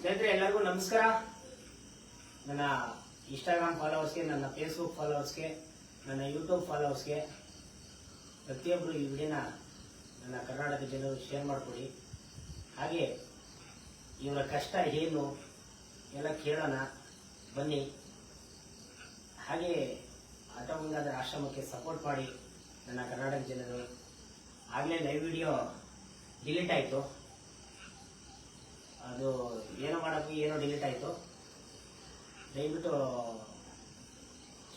ಸ್ನೇಹಿತರೆ, ಎಲ್ಲರಿಗೂ ನಮಸ್ಕಾರ. ನನ್ನ ಇನ್ಸ್ಟಾಗ್ರಾಮ್ ಫಾಲೋವರ್ಸ್ಗೆ ನನ್ನ ಫೇಸ್ಬುಕ್ ಫಾಲೋವರ್ಸ್ಗೆ ನನ್ನ ಯೂಟ್ಯೂಬ್ ಫಾಲೋವರ್ಸ್ಗೆ ಪ್ರತಿಯೊಬ್ಬರು ಈ ವಿಡಿಯೋನ ನನ್ನ ಕರ್ನಾಟಕ ಜನರು ಶೇರ್ ಮಾಡಿಕೊಡಿ. ಹಾಗೆ ಇವರ ಕಷ್ಟ ಏನು ಎಲ್ಲ ಕೇಳೋಣ. ಬನ್ನಿ. ಹಾಗೆ ಆಟೋಗಂಗಾಧರ ಆಶ್ರಮಕ್ಕೆ ಸಪೋರ್ಟ್ ಮಾಡಿ ನನ್ನ ಕರ್ನಾಟಕ ಜನರು. ಆಗಲೇ ಲೈವ್ ವಿಡಿಯೋ ಡಿಲೀಟ್ ಆಯಿತು. ಅದು ಏನೋ ಮಾಡೋಕ್ಕೆ ಏನೋ ಡಿಲೀಟ್ ಆಯಿತು. ದಯವಿಟ್ಟು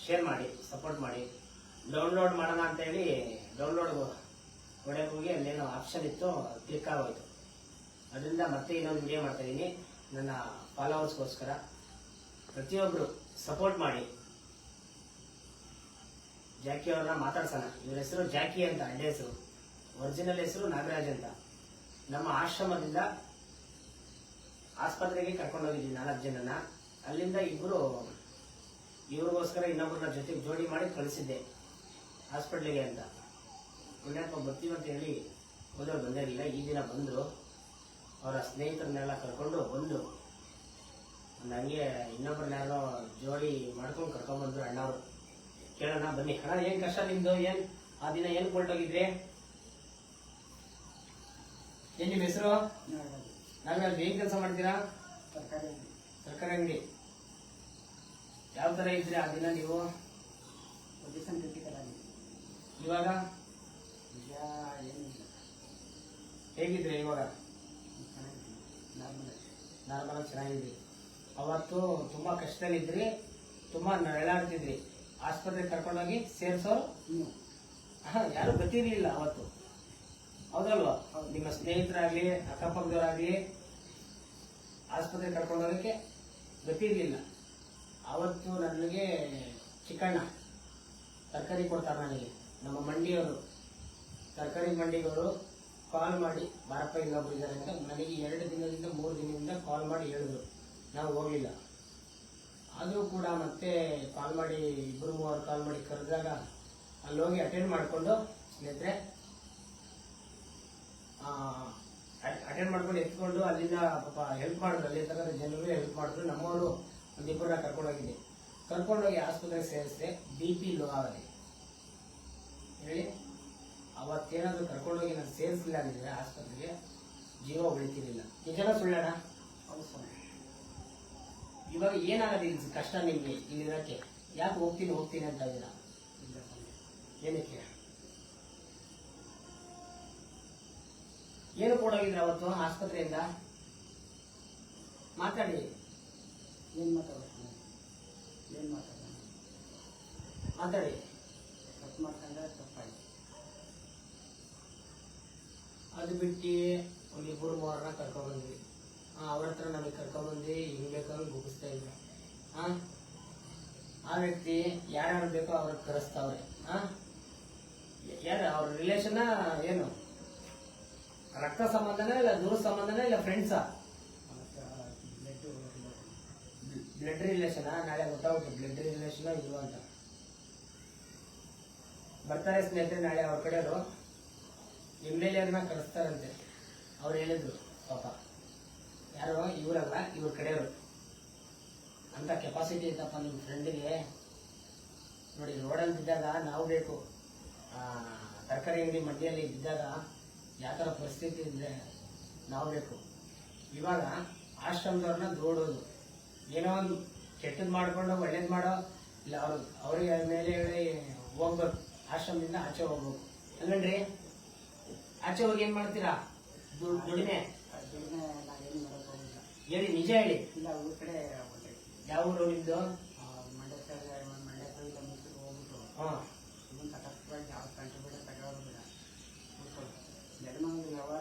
ಶೇರ್ ಮಾಡಿ ಸಪೋರ್ಟ್ ಮಾಡಿ. ಡೌನ್ಲೋಡ್ ಮಾಡೋಣ ಅಂತೇಳಿ ಡೌನ್ಲೋಡ್ ಹೊಡೆಯೋಕೆ ಹೋಗಿ ಅಲ್ಲೇನೋ ಆಪ್ಷನ್ ಇತ್ತು ಕ್ಲಿಕ್ ಆಗೋಯ್ತು. ಅದರಿಂದ ಮತ್ತೆ ಇನ್ನೊಂದು ವಿಡಿಯೋ ಮಾಡ್ತಾಯಿದ್ದೀನಿ ನನ್ನ ಫಾಲೋವರ್ಸ್ಗೋಸ್ಕರ ಪ್ರತಿಯೊಬ್ಬರು ಸಪೋರ್ಟ್ ಮಾಡಿ. ಜಾಕಿ ಅವ್ರನ್ನ ಮಾತಾಡ್ಸೋಣ. ಇವ್ರ ಹೆಸರು ಜಾಕಿ ಅಂತ, ಅಡ್ಡ ಹೆಸರು. ಒರಿಜಿನಲ್ ಹೆಸರು ನಾಗರಾಜ್ ಅಂತ. ನಮ್ಮ ಆಶ್ರಮದಿಂದ ಆಸ್ಪತ್ರೆಗೆ ಕರ್ಕೊಂಡು ಹೋಗಿದ್ವಿ ನಾಲ್ಕು ಜನನ. ಅಲ್ಲಿಂದ ಇಬ್ಬರು ಇವ್ರಿಗೋಸ್ಕರ ಇನ್ನೊಬ್ಬರನ್ನ ಜೊತೆಗೆ ಜೋಡಿ ಮಾಡಿ ಕಳಿಸಿದ್ದೆ ಹಾಸ್ಪಿಟ್ಲಿಗೆ ಅಂತ. ಪುಣ್ಯಾತ್ಮ ಬರ್ತೀವಿ ಅಂತ ಹೇಳಿ ಹೋದವ್ರು ಬಂದೇ ಇರಲಿಲ್ಲ ಈ ದಿನ ಬಂದರು. ಅವರ ಸ್ನೇಹಿತರನ್ನೆಲ್ಲ ಕರ್ಕೊಂಡು ಬಂದು ಒಂದು ಹಂಗೆ ಇನ್ನೊಬ್ಬರನ್ನ ಯಾರೋ ಜೋಡಿ ಮಾಡ್ಕೊಂಡು ಕರ್ಕೊಂಡ್ಬಂದ್ರು ಅಣ್ಣವರು. ಕೇಳೋಣ ಬನ್ನಿ. ಹಣ ಏನು ಕಷ್ಟ ನಿಮ್ಮದು ಏನು? ಆ ದಿನ ಏನು ಕೊಟ್ಟೋಗಿದ್ರಿ ಏನು ನಿಮ್ಮ ಹೆಸರು? ನಾಗರಾಜ್ ಏನ್ ಕೆಲಸ ಮಾಡ್ತೀರಾ? ತರಕಾರಿ ಅಂಗಡಿ. ಯಾವ ತರ ಇದ್ರಿ ಆ ದಿನ ನೀವು? ಇವಾಗ? ಹೇಗಿದ್ರಿ ಇವಾಗ? ನಾರ್ಮಲ್ ಚೆನ್ನಾಗಿದ್ರಿ ಅವತ್ತು ತುಂಬಾ ಕಷ್ಟದಲ್ಲಿದ್ರಿ ತುಂಬಾ ನೆಳಾಡ್ತಿದ್ರಿ ಆಸ್ಪತ್ರೆಗೆ ಕರ್ಕೊಂಡೋಗಿ ಸೇರ್ಸೋರು? ಹಾ ಯಾರು ಗೊತ್ತಿರ್ಲಿಲ್ಲ ಅವತ್ತು. ಹೌದಲ್ವಾ? ನಿಮ್ಮ ಸ್ನೇಹಿತರಾಗ್ಲಿ, ಅಕ್ಕಪಕ್ಕದವರಾಗ್ಲಿ, ಆಸ್ಪತ್ರೆ ಕರ್ಕೊಂಡು ಗೊತ್ತಿರಲಿಲ್ಲ. ಗೊತ್ತಿರ್ಲಿಲ್ಲ ಅವತ್ತು ನನಗೆ ಚಿಕ್ಕಣ್ಣ ತರಕಾರಿ ಕೊಡ್ತಾರೆ ನನಗೆ. ನಮ್ಮ ಮಂಡಿಯವರು, ತರಕಾರಿ ಮಂಡಿಯವರು ಕಾಲ್ ಮಾಡಿ, ಬಾರಪ್ಪ, ಇನ್ನೊಬ್ರು ಇದ್ದಾರೆ ಅಂತ ನನಗೆ ಎರಡು ದಿನದಿಂದ, ಮೂರು ದಿನದಿಂದ ಕಾಲ್ ಮಾಡಿ ಹೇಳಿದ್ರು. ನಾವು ಹೋಗಲಿಲ್ಲ. ಆದರೂ ಕೂಡ ಮತ್ತೆ ಕಾಲ್ ಮಾಡಿ ಇಬ್ಬರು ಮೂವರು ಕಾಲ್ ಮಾಡಿ ಕರೆದಾಗ ಅಲ್ಲಿ ಹೋಗಿ ಅಟೆಂಡ್ ಮಾಡಿಕೊಂಡು, ಸ್ನೇಹಿತರೆ ಅಟೆಂಡ್ ಮಾಡ್ಕೊಂಡು ಎತ್ಕೊಂಡು ಅಲ್ಲಿಂದ ಪಾಪ ಹೆಲ್ಪ್ ಮಾಡಿದ್ರು ಅಲ್ಲಿ ತರದ ಜನರು ಹೆಲ್ಪ್ ಮಾಡಿದ್ರು. ನಮ್ಮವರು ಒಂದಿಬ್ಬರನ್ನ ಕರ್ಕೊಂಡೋಗಿದ್ದೆ ಕರ್ಕೊಂಡೋಗಿ ಆಸ್ಪತ್ರೆಗೆ ಸೇರಿಸಿದೆ. ಬಿ ಪಿ ಲೋ ಆಗಲಿ ಹೇಳಿ ಅವತ್ತೇನಾದರೂ ಕರ್ಕೊಂಡೋಗಿ ನಾನು ಸೇರಿಸಲಿಲ್ಲ ಅಂದಿದ್ರೆ ಆಸ್ಪತ್ರೆಗೆ ಜೀವ ಉಳಿತಿರ್ಲಿಲ್ಲ. ನಿಜನ ಸುಳ್ಳಣ ಇವಾಗ ಏನಾಗದು ಕಷ್ಟ ನಿಮ್ಗೆ ಇಲ್ಲಿರೋಕ್ಕೆ? ಯಾಕೆ ಹೋಗ್ತೀನಿ ಹೋಗ್ತೀನಿ ಅಂತ ಇದ್ದೀರಾ? ಏನಕ್ಕೆ? ಏನು ಕೊಡೋಗಿದ್ರೆ ಅವತ್ತು? ಆಸ್ಪತ್ರೆಯಿಂದ? ಮಾತಾಡಿ. ಏನ್ ಮಾತಾಡ್ಬೇಕು? ಏನು ಮಾತಾಡ ಮಾತಾಡಿ. ತಪ್ಪು ಮಾಡ್ಕೊಂಡ್ರೆ ತಪ್ಪಾಯ್ತು. ಅದು ಬಿಟ್ಟು ಒಂದು ಇಬ್ಬರು ಮೂರನ್ನ ಕರ್ಕೊಂಡ್ಬಂದ್ವಿ ಅವ್ರ ಹತ್ರ ನಮಗೆ ಕರ್ಕೊಂಡ್ಬಂದು ಹಿಂಗ್ ಬೇಕಾದ್ರೆ ಮುಗಿಸ್ತಾ ಇದ್ರು ಆ? ಆ ವ್ಯಕ್ತಿ ಯಾರ್ಯಾರು ಬೇಕೋ ಅವ್ರಿಗೆ ಕರೆಸ್ತಾವ್ರೆ. ಆ? ಯಾರು ಅವ್ರ ರಿಲೇಷನ್ ಏನು? ರಕ್ತ ಸಂಬಂಧನ ಇಲ್ಲ ದೂರ ಸಂಬಂಧನ ಇಲ್ಲ ಫ್ರೆಂಡ್ಸಾ ಬ್ಲಡ್ ರಿಲೇಷನ್ ನಾಳೆ ಗೊತ್ತಾಗುತ್ತೆ ಬ್ಲಡ್ ರಿಲೇಷನ್ ಇದು ಅಂತ. ಬರ್ತಾರೆ ಸ್ನೇಹಿತರೆ ನಾಳೆ ಅವ್ರ ಕಡೆಯವರು ಎಂ ಎಲ್ ಎರ್ನ ಕರೆಸ್ತಾರಂತೆ ಅವ್ರು ಹೇಳಿದ್ರು, ಪಾಪ. ಯಾರು ಇವರಲ್ಲ ಇವ್ರ ಕಡೆಯವರು. ಅಂತ ಕೆಪಾಸಿಟಿ ಇತ್ತಪ್ಪ ನಿಮ್ಮ ಫ್ರೆಂಡಿಗೆ ನೋಡಿ ರೋಡಲ್ಲಿ ಬಿದ್ದಾಗ ನಾವು ಬೇಕು. ತರಕಾರಿ ಅಂಗಡಿ ಮಂಡಿಯಲ್ಲಿ ಬಿದ್ದಾಗ ಯಾವ ಥರ ಪರಿಸ್ಥಿತಿ ಇದ್ರೆ ನಾವು ಬೇಕು. ಇವಾಗ ಆಶ್ರಮದವ್ರನ್ನ ದೂಡೋದು ಏನೋ ಒಂದು ಕೆಟ್ಟದ್ದು ಮಾಡಿಕೊಂಡು ಒಳ್ಳೇದು ಮಾಡೋ ಇಲ್ಲ ಅವ್ರು ಅವ್ರಿಗೆ ಮೇಲೆ ಹೇಳಿ ಹೋಗ್ಬೇಕು. ಆಶ್ರಮದಿಂದ ಆಚೆ ಹೋಗ್ಬೇಕು. ಹಂಗಂಡ್ರಿ ಆಚೆ ಹೋಗಿ ಏನು ಮಾಡ್ತೀರಾ? ದುಡಿಮೆ. ಹೇಳಿ ನಿಜ ಹೇಳಿ. ಇಲ್ಲ ಊರ ಕಡೆ ಯಾವ ಊರು ನಿಮ್ಮದು ಮಂಡ್ಯ ಮಂಡ್ಯ ಹೋಗ್ಬಿಟ್ಟು ಹಾ ಇದನ್ನ ತಟಸ್ಥವಾಗಿ ಯಾವ ಕಂಟ್ರಿ ಬೇಡ ತಗೊಳ್ಳೋದು ಬೇಡ ಕೂತ್ಕೊಳ್ಳಿ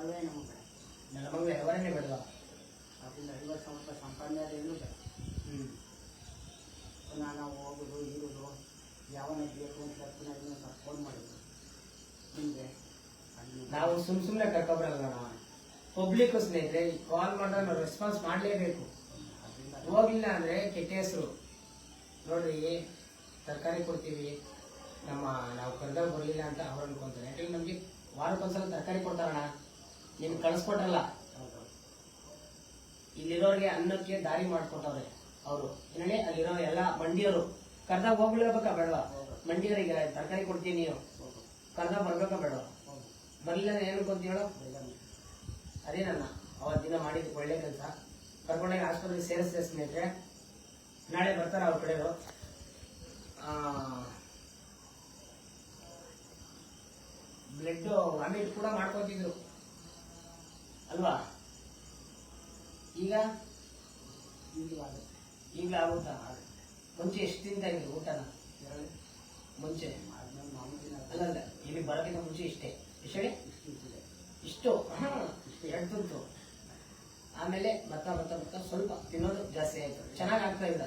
ನೆಲಮಂಗಲ ವ್ಯವಹಾರವೇ ನಮಗೆ. ಬೇಡ ನೆಲಮಂಗಲ ಯಾವರನ್ನೇ ಬೇಡವಾ? ಅದರಿಂದ ಐವತ್ತು ಸಾವಿರ ರೂಪಾಯಿ ಸಂಪಾದನೆ ಅದೇನು ಬೇಡ. ಹ್ಮ್. ಪುನಃ ನಾವು ಹೋಗೋದು ಇರೋದು ಯಾವನ ಬೇಕು ಅಂತ ಪುನಃ ಇನ್ನೊಂದು ಫೋನ್ ಮಾಡಿದ್ರು ನಿಮಗೆ ನಾವು ಸುಮ್ ಸುಮ್ನೆ ಕರ್ಕೊಬರಲ್ಲ ಪಬ್ಲಿಕ್ ಸ್ನೇಹಿತರೆ ಕಾಲ್ ಮಾಡಿದ್ರೆ ನಾವು ರೆಸ್ಪಾನ್ಸ್ ಮಾಡ್ಲೇಬೇಕು. ಹೋಗಿಲ್ಲ ಅಂದ್ರೆ ಕೆಟ್ಟ ಹೆಸರು. ನೋಡ್ರಿ ತರಕಾರಿ ಕೊಡ್ತೀವಿ. ನಮ್ಮ ನಾವು ಕರೆದಾಗ ಬರಲಿಲ್ಲ ಅಂತ ಅವ್ರು ಅನ್ಕೊಂತಾರೆ. ಯಾಕಂದ್ರೆ ನಮಗೆ ವಾರಕ್ಕೊಂದ್ಸಲ ತರಕಾರಿ ಕೊಡ್ತಾರಣ್ಣ. ನಿಮ್ಗೆ ಕಳಿಸ್ಕೊಟ್ರಲ್ಲ. ಇಲ್ಲಿರೋರಿಗೆ ಅನ್ನಕ್ಕೆ ದಾರಿ ಮಾಡ್ಕೊಟ್ಟವ್ರೆ ಅವರು. ಏನೇ ಅಲ್ಲಿರೋ ಎಲ್ಲ ಮಂಡಿಯವರು ಕರ್ದಾಗ ಹೋಗ್ಬಿಡ್ಬೇಕಾ ಬೇಡವಾ? ಮಂಡಿಯವರಿಗೆ ತರಕಾರಿ ಕೊಡ್ತೀನಿ ನೀವು ಕರ್ದಾಗ ಬರ್ಬೇಕಾ ಬೇಡವಾ? ಬರ್ಲಿಲ್ಲ ಏನು ಅಂತ ಹೇಳೋ. ಅದೇ ನನ್ನ ಅವತ್ತಿನ ದಿನ ಮಾಡಿದ್ದು ಒಳ್ಳೆ ಕೆಲಸ. ಕರ್ಕೊಂಡೋಗಿ ಆಸ್ಪತ್ರೆಗೆ ಸೇರಿಸಿದೆ ಸ್ನೇಹಿತರೆ. ನಾಳೆ ಬರ್ತಾರೆ ಅವ್ರ ಕಡೆಯವರು. ಬ್ಲಡ್ ವಾಮಿಟ್ ಕೂಡ ಮಾಡ್ಕೊತಿದ್ರು. ಅಲ್ವಾ? ಈಗ? ಈಗ ಆಗುತ್ತೆ. ಈಗಲೇ ಆಗುತ್ತಾ ಮುಂಚೆ ಎಷ್ಟು ತಿಂತಾ ಇದ್ರು ಊಟನ? ಮುಂಚೆ. ಅಲ್ಲಲ್ಲ ಇಲ್ಲಿ ಬರೋಕ್ಕಿಂತ ಮುಂಚೆ ಇಷ್ಟೇ. ಎಷ್ಟು ಹೇಳಿ? ಇಷ್ಟು. ಇಷ್ಟು ಎರಡು ತುಂತು. ಆಮೇಲೆ ಬರ್ತಾ ಬರ್ತಾ ಬರ್ತಾ ಸ್ವಲ್ಪ ತಿನ್ನೋದು ಜಾಸ್ತಿ ಆಯ್ತು. ಚೆನ್ನಾಗ್ ಆಗ್ತಾ ಇಲ್ಲ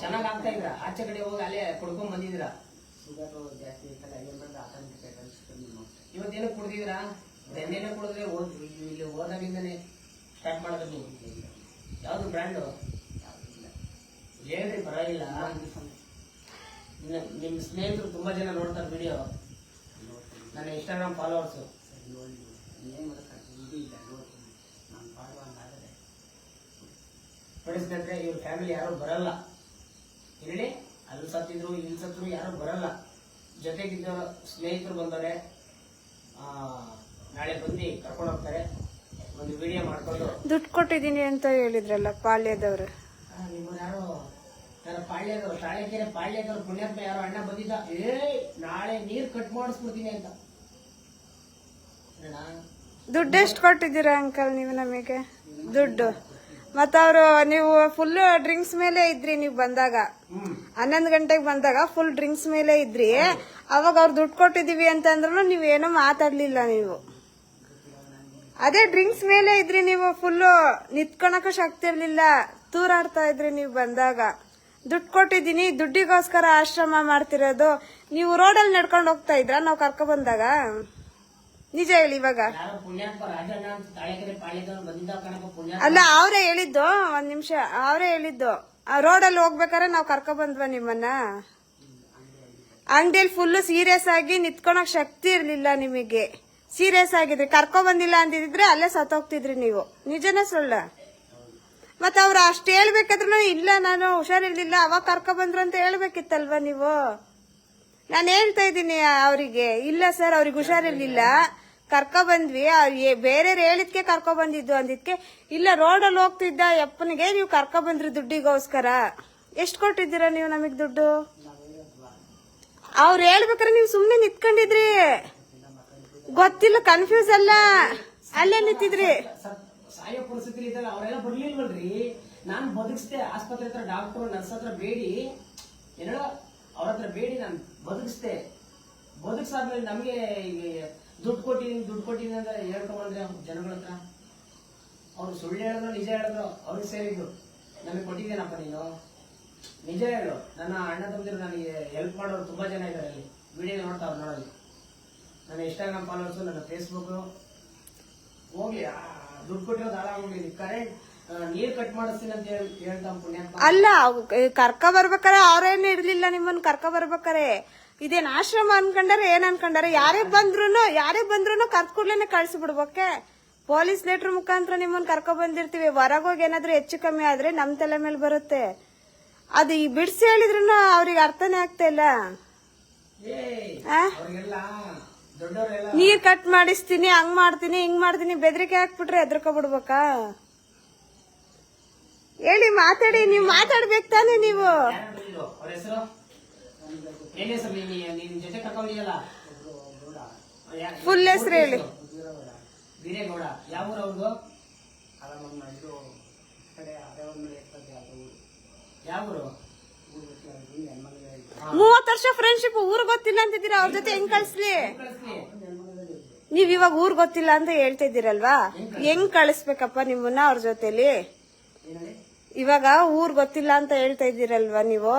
ಚೆನ್ನಾಗ್ ಆಗ್ತಾ ಇದ್ರ ಆಚೆ ಕಡೆ ಹೋಗಿ ಅಲ್ಲೇ ಕುಡ್ಕೊಂಡ್ ಬಂದಿದ್ರ ಶುಗರ್ ಜಾಸ್ತಿ ಇವತ್ತೇನು ಕುಡ್ದಿದ್ರ ಎಣ್ಣೆನೆ ಕುಡಿದ್ರೆ ಓದ್ ಇಲ್ಲಿ ಹೋದಾಗಿಂದನೇ ಸ್ಟಾರ್ಟ್ ಮಾಡಿದ್ರೆ ಯಾವುದು ಬ್ರ್ಯಾಂಡು ಹೇಳ್ರಿ ಪರವಾಗಿಲ್ಲ. ನಿಮ್ಮ ನಿಮ್ ಸ್ನೇಹಿತರು ತುಂಬ ಜನ ನೋಡ್ತಾರೆ ವಿಡಿಯೋ ನನ್ನ ಇನ್ಸ್ಟಾಗ್ರಾಮ್ ಫಾಲೋವರ್ಸು ನೋಡಿ ಇವ್ರ ಫ್ಯಾಮಿಲಿ ಯಾರೂ ಬರಲ್ಲ. ಹೇಳಿ ಅಲ್ಲಿ ಸತ್ತಿದ್ರು, ಇಲ್ಲಿ ಸತ್ತರು ಯಾರೂ ಬರಲ್ಲ. ಜೊತೆಗಿದ್ದವರು, ಸ್ನೇಹಿತರು ಬಂದರೆ ನಾಳೆ ಬಂದು ಕರ್ಕೊಂಡು ಹೋಗ್ತಾರೆ. ಒಂದು ವಿಡಿಯೋ ಮಾಡ್ಕೊಂಡು. ದುಡ್ಡು ಕೊಟ್ಟಿದ್ದೀನಿ ಅಂತ ಹೇಳಿದ್ರಲ್ಲ ಪಾಳ್ಯದವರು. ನಿಮ್ಮ ನಿಮ್ಮನ್ನ ಯಾರೋ? ನನ್ನ ಪಾಳ್ಯದವ್ರು ಶಾಳೆಕೆರೆ ಪಾಳ್ಯದವ್ರು ಪುಣ್ಯಾತ್ಮ ಯಾರೋ ಅಣ್ಣ ಬಂದಿದ್ದ. ಏ ನಾಳೆ ನೀರ್ ಕಟ್ ಮಾಡಿಸ್ಬಿಡ್ತೀನಿ ಅಂತ. ಅಣ್ಣ, ದುಡ್ಡು ಎಷ್ಟು ಕೊಟ್ಟಿದ್ದೀರಾ ಅಂಕಲ್ ನೀವು ನಮಗೆ? ದುಡ್ಡು. ಮತ್ತ ಅವರು ನೀವು ಫುಲ್ ಡ್ರಿಂಕ್ಸ್ ಮೇಲೆ ಇದ್ರಿ ನೀವು ಬಂದಾಗ. ಹನ್ನೊಂದು ಗಂಟೆಗೆ ಬಂದಾಗ ಫುಲ್ ಡ್ರಿಂಕ್ಸ್ ಮೇಲೆ ಇದ್ರಿ. ಅವಾಗ ಅವ್ರು ದುಡ್ಡು ಕೊಟ್ಟಿದ್ದೀವಿ ಅಂತಂದ್ರು ನೀವೇನೋ ಮಾತಾಡ್ಲಿಲ್ಲ ನೀವು. ಅದೇ ಡ್ರಿಂಕ್ಸ್ ಮೇಲೆ ಇದ್ರಿ ನೀವು ಫುಲ್ ನಿತ್ಕೊಳಕ ಶಕ್ತಿ ಇರ್ಲಿಲ್ಲ. ತೂರಾಡ್ತಾ ಇದ್ರಿ ನೀವು ಬಂದಾಗ. ದುಡ್ಡು ಕೊಟ್ಟಿದ್ದೀನಿ ದುಡ್ಡಿಗೋಸ್ಕರ ಆಶ್ರಮ ಮಾಡ್ತಿರೋದು. ನೀವು ರೋಡಲ್ಲಿ ನಡ್ಕೊಂಡು ಹೋಗ್ತಾ ಇದ್ರ? ನಾವು ಕರ್ಕೊ ಬಂದಾಗ? ನಿಜ ಹೇಳಿ ಇವಾಗ. ಅಲ್ಲ ಅವರೇ ಹೇಳಿದ್ದು ಒಂದ್ ನಿಮಿಷ. ಅವರೇ ಹೇಳಿದ್ದು ರೋಡಲ್ಲಿ ಹೋಗ್ಬೇಕಾರೆ ನಾವು ಕರ್ಕೊ ಬಂದ್ವ ನಿಮ್ಮನ್ನ? ಅಂಗಡಿಯಲ್ಲಿ ಫುಲ್ ಸೀರಿಯಸ್ ಆಗಿ ನಿತ್ಕೊಳಕ್ ಶಕ್ತಿ ಇರ್ಲಿಲ್ಲ ನಿಮಗೆ. ಸೀರಿಯಸ್ ಆಗಿದ್ರಿ ಕರ್ಕೊ ಬಂದಿಲ್ಲ ಅಂದಿದ್ರೆ ಅಲ್ಲೇ ಸತ್ತೋಗ್ತಿದ್ರಿ ನೀವು. ನಿಜನ ಸುಳ್ಳ? ಮತ್ತ ಅವ್ರು ಅಷ್ಟು ಹೇಳ್ಬೇಕಾದ್ರೂ ಇಲ್ಲ, ನಾನು ಹುಷಾರಿರ್ಲಿಲ್ಲ, ಅವಾಗ ಕರ್ಕೊ ಬಂದ್ರು ಅಂತ ಹೇಳ್ಬೇಕಿತ್ತಲ್ವಾ ನೀವು? ನಾನು ಹೇಳ್ತಾ ಇದ್ದೀನಿ ಅವರಿಗೆ, ಇಲ್ಲ ಸರ್, ಅವ್ರಿಗೆ ಹುಷಾರಿರ್ಲಿಲ್ಲ. ಕರ್ಕೊ ಬಂದ್ವಿ ಅವ್ರಿಗೆ ಬೇರೆಯವ್ರು ಹೇಳಿದ್ಕೆ ಕರ್ಕೊ ಬಂದಿದ್ದು ಅಂದಿದ್ಕೆ, ಇಲ್ಲ ರೋಡಲ್ಲಿ ಹೋಗ್ತಿದ್ದ ಯಪ್ಪನಿಗೆ ನೀವು ಕರ್ಕೊ ಬಂದ್ರಿ ದುಡ್ಡಿಗೋಸ್ಕರ. ಎಷ್ಟು ಕೊಟ್ಟಿದ್ದೀರಾ ನೀವು ನಮಗ್ ದುಡ್ಡು? ಅವ್ರು ಹೇಳ್ಬೇಕಾರೆ ನೀವು ಸುಮ್ಮನೆ ನಿಂತ್ಕೊಂಡಿದ್ರಿ. ಗೊತ್ತಿಲ್ಲ ಕನ್ಫ್ಯೂಸ್ ಅಲ್ಲ. ಅಲ್ಲೇ ನಿಂತಿದ್ರಿ. ಸಾಯೋ ಪರಿಸ್ಥಿತಿ ಇದ್ದಾಗ ಅವರೆಲ್ಲ ಬರ್ಲಿಲ್ವಲ್ರಿ? ನಾನು ಬದುಕಿಸ್ದೆ, ಆಸ್ಪತ್ರೆ ಹತ್ರ ಡಾಕ್ಟರ್, ನರ್ಸ್ ಹತ್ರ ಬೇಡಿ. ಏನೋ ಅವ್ರ ಹತ್ರ ಬೇಡಿ, ನಾನು ಬದುಕಿಸ್ದೆ. ಬದುಕ್ಸಾದ್ಮೇಲೆ ನಮಗೆ ದುಡ್ಡು ಕೊಟ್ಟಿದೀನಿ ದುಡ್ಡು ಕೊಟ್ಟಿದೀನಿ ಅಂತ ಹೇಳ್ಕೊಂಡ್ಬಂದ್ರೆ ಜನಗಳ ಹತ್ರ? ಅವ್ರು ಸುಳ್ಳು ಹೇಳಿದ್ರು ನಿಜ ಹೇಳಿದ್ರು ಅವ್ರಿಗೆ ಸೇರಿದ್ರು ನಮಗೆ ಕೊಟ್ಟಿದ್ದೇನಪ್ಪ ನೀನು. ನಿಜ ಹೇಳು. ನನ್ನ ಅಣ್ಣ ತಮ್ಮದಿರು ನನಗೆ ಹೆಲ್ಪ್ ಮಾಡೋರು ತುಂಬಾ ಜನ ಇದ್ದಾರೆ ಅಲ್ಲಿ. ವಿಡಿಯೋ ನೋಡ್ತಾವ್ರು ನೋಡಲಿ. ನನ್ನ ಇನ್ಸ್ಟಾಗ್ರಾಮ್ ಫಾಲೋವರ್ಸು ನನ್ನ ಫೇಸ್ಬುಕ್ ಹೋಗಿ ದುಡ್ಡು ಕೊಟ್ಟಿರೋದು ಹಾಳಾಗೋಗಿದೆ ಕರೆಂಟ್ ನೀರ್ ಕಟ್ ಮಾಡಿಸ್ತೀನಿ ಅಂತ ಹೇಳಿ ಹೇಳ್ತಾ ಪುಣ್ಯಾತ್ಮ ಅಲ್ಲ ಕರ್ಕ ಬರ್ಬೇಕಾರೆ ಅವ್ರೇನು ಇರ್ಲಿಲ್ಲ ನಿಮ್ಮನ್ನ ಕರ್ಕ ಬರ್ಬೇಕಾರೆ ಇದೇನ್ ಆಶ್ರಮ ಅನ್ಕೊಂಡಾರೆ ಏನ್ ಅನ್ಕೊಂಡಾರೆ? ಯಾರೇ ಬಂದ್ರು ಯಾರೇ ಬಂದ್ರು ಕರ್ದ್ ಕೂಡ್ಲೇನೆ ಕಳ್ಸಿ ಬಿಡ್ಬೇಕೆ ಪೊಲೀಸ್ ಲೆಟರ್ ಮುಖಾಂತರ ನಿಮ್ಮನ್ನ ಕರ್ಕ ಬಂದಿರ್ತೀವಿ. ಹೊರಗೋಗಿ ಏನಾದ್ರೂ ಹೆಚ್ಚು ಕಮ್ಮಿ ಆದ್ರೆ ನಮ್ ತಲೆ ಮೇಲೆ ಬರುತ್ತೆ. ಅದು ಈ ಬಿಡ್ಸಿ ಹೇಳಿದ್ರು ಅವ್ರಿಗೆ ಅರ್ಥನೇ ಆಗ್ತಾ ಇಲ್ಲ. ನೀರ್ ಕಟ್ ಮಾಡಿಸ್ತೀನಿ ಹಂಗ್ ಮಾಡ್ತೀನಿ ಹಿಂಗ್ ಮಾಡ್ತೀನಿ ಬೆದರಿಕೆ ಹಾಕ್ಬಿಟ್ರೆ ಎದ್ರಕ ಬಿಡ್ಬೇಕಾ ಹೇಳಿ ಮಾತಾಡಿ ನೀವ್ ಮಾತಾಡ್ಬೇಕು ತಾನೆ ನೀವು. ಫುಲ್ ಹೆಸರು ಏನ್ ಹೆಸರು? ನೀನ್ ನಿನ್ ಜೊತೆ ಕರ್ಕೊಂಡಿಯಲ್ಲ Full ಹೆಸ್ರು ಹೇಳಿ. ಯಾವ ಮೂವತ್ ವರ್ಷ ಫ್ರೆಂಡ್ಶಿಪ್ ಊರ್ ಗೊತ್ತಿಲ್ಲ ಅಂತಿದ್ದೀರಾ? ಅವ್ರ ಜೊತೆ ಹೆಂಗ್ ಕಳ್ಸ್ಲಿ? ನೀವ್ ಇವಾಗ ಊರ್ ಗೊತ್ತಿಲ್ಲ ಅಂತ ಹೇಳ್ತಾ ಇದ್ದೀರಲ್ವಾ? ಹೆಂಗ್ ಕಳಿಸ್ಬೇಕಪ್ಪ ನಿಮ್ಮನ್ನ ಅವ್ರ ಜೊತೆಲಿ? ಇವಾಗ ಊರ್ ಗೊತ್ತಿಲ್ಲ ಅಂತ ಹೇಳ್ತಾ ಇದ್ದೀರಲ್ವಾ ನೀವು?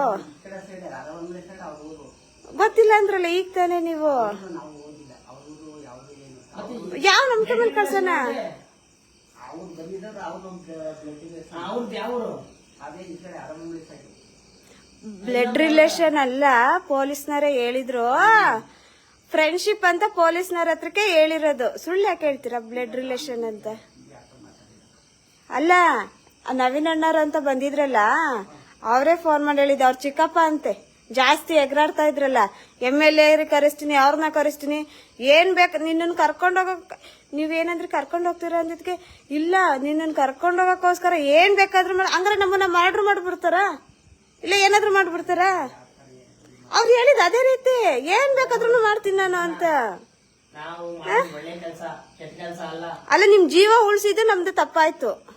ಗೊತ್ತಿಲ್ಲ ಅಂದ್ರಲ್ಲ ಈಗ ತಾನೇ ನೀವು? ಯಾವ ನಂಬಿಕೆ ಮೇಲೆ ಕಳ್ಸೋಣ? ಬಂದಿದ್ದಾರೆ ಅವ್ರು ನಮ್ಮ ಬ್ಲಡ್ ಇದೆ ಅವ್ರದ್ದು ಯಾವ ಊರು ಅದೇ ಈ ಕಡೆ ಸೈಡ್ ಬ್ಲಡ್ ರಿಲೇಷನ್ ಅಲ್ಲ ಪೊಲೀಸ್ನರೇ ಹೇಳಿದ್ರು. ಫ್ರೆಂಡ್ಶಿಪ್ ಅಂತ ಪೊಲೀಸ್ನರ ಹತ್ರಕ್ಕೆ ಹೇಳಿರೋದು. ಸುಳ್ಳು ಯಾಕೆ ಹೇಳ್ತೀರಾ ಬ್ಲಡ್ ರಿಲೇಷನ್ ಅಂತ? ಅಲ್ಲ, ನವೀನ್ ಅಣ್ಣಾರು ಅಂತ ಬಂದಿದ್ರಲ್ಲ, ಅವರೇ ಫೋನ್ ಮಾಡಿ ಹೇಳಿದ್ದು, ಅವ್ರ ಚಿಕ್ಕಪ್ಪ ಅಂತೆ. ಜಾಸ್ತಿ ಎಗರಾಡ್ತಾ ಇದ್ರಲ್ಲ. ಎಂ ಎಲ್ ಎ ಕರೆಸ್ತೀನಿ ಅವ್ರನ್ನ ಕರೆಸ್ತೀನಿ. ಏನ್ ಬೇಕು, ನಿನ್ನನ್ನು ಕರ್ಕೊಂಡೋಗಕ್ ನೀವೇನಂದ್ರೆ ಕರ್ಕೊಂಡು ಹೋಗ್ತೀರಾ ಅಂದಿದ್ಕೆ? ಇಲ್ಲ, ನಿನ್ನನ್ನು ಕರ್ಕೊಂಡೋಗಕ್ಕೋಸ್ಕರ ಏನ್ ಬೇಕಾದ್ರೂ ಅಂದ್ರೆ ನಮ್ಮನ್ನ ಮರ್ಡರ್ ಮಾಡ್ಬಿಡ್ತಾರ? ಇಲ್ಲ ಏನಾದ್ರೂ ಮಾಡ್ಬಿಡ್ತಾರ? ಅವ್ರು ಹೇಳಿದ ಅದೇ ರೀತಿ. ಏನ್ ಬೇಕಾದ್ರೂ ಮಾಡ್ತೀನಿ ನಾನು ಅಂತ. ಅಲ್ಲ. ನಿಮ್ ಜೀವ ಉಳಿಸಿದ್ದು ನಮ್ದು ತಪ್ಪಾಯ್ತು.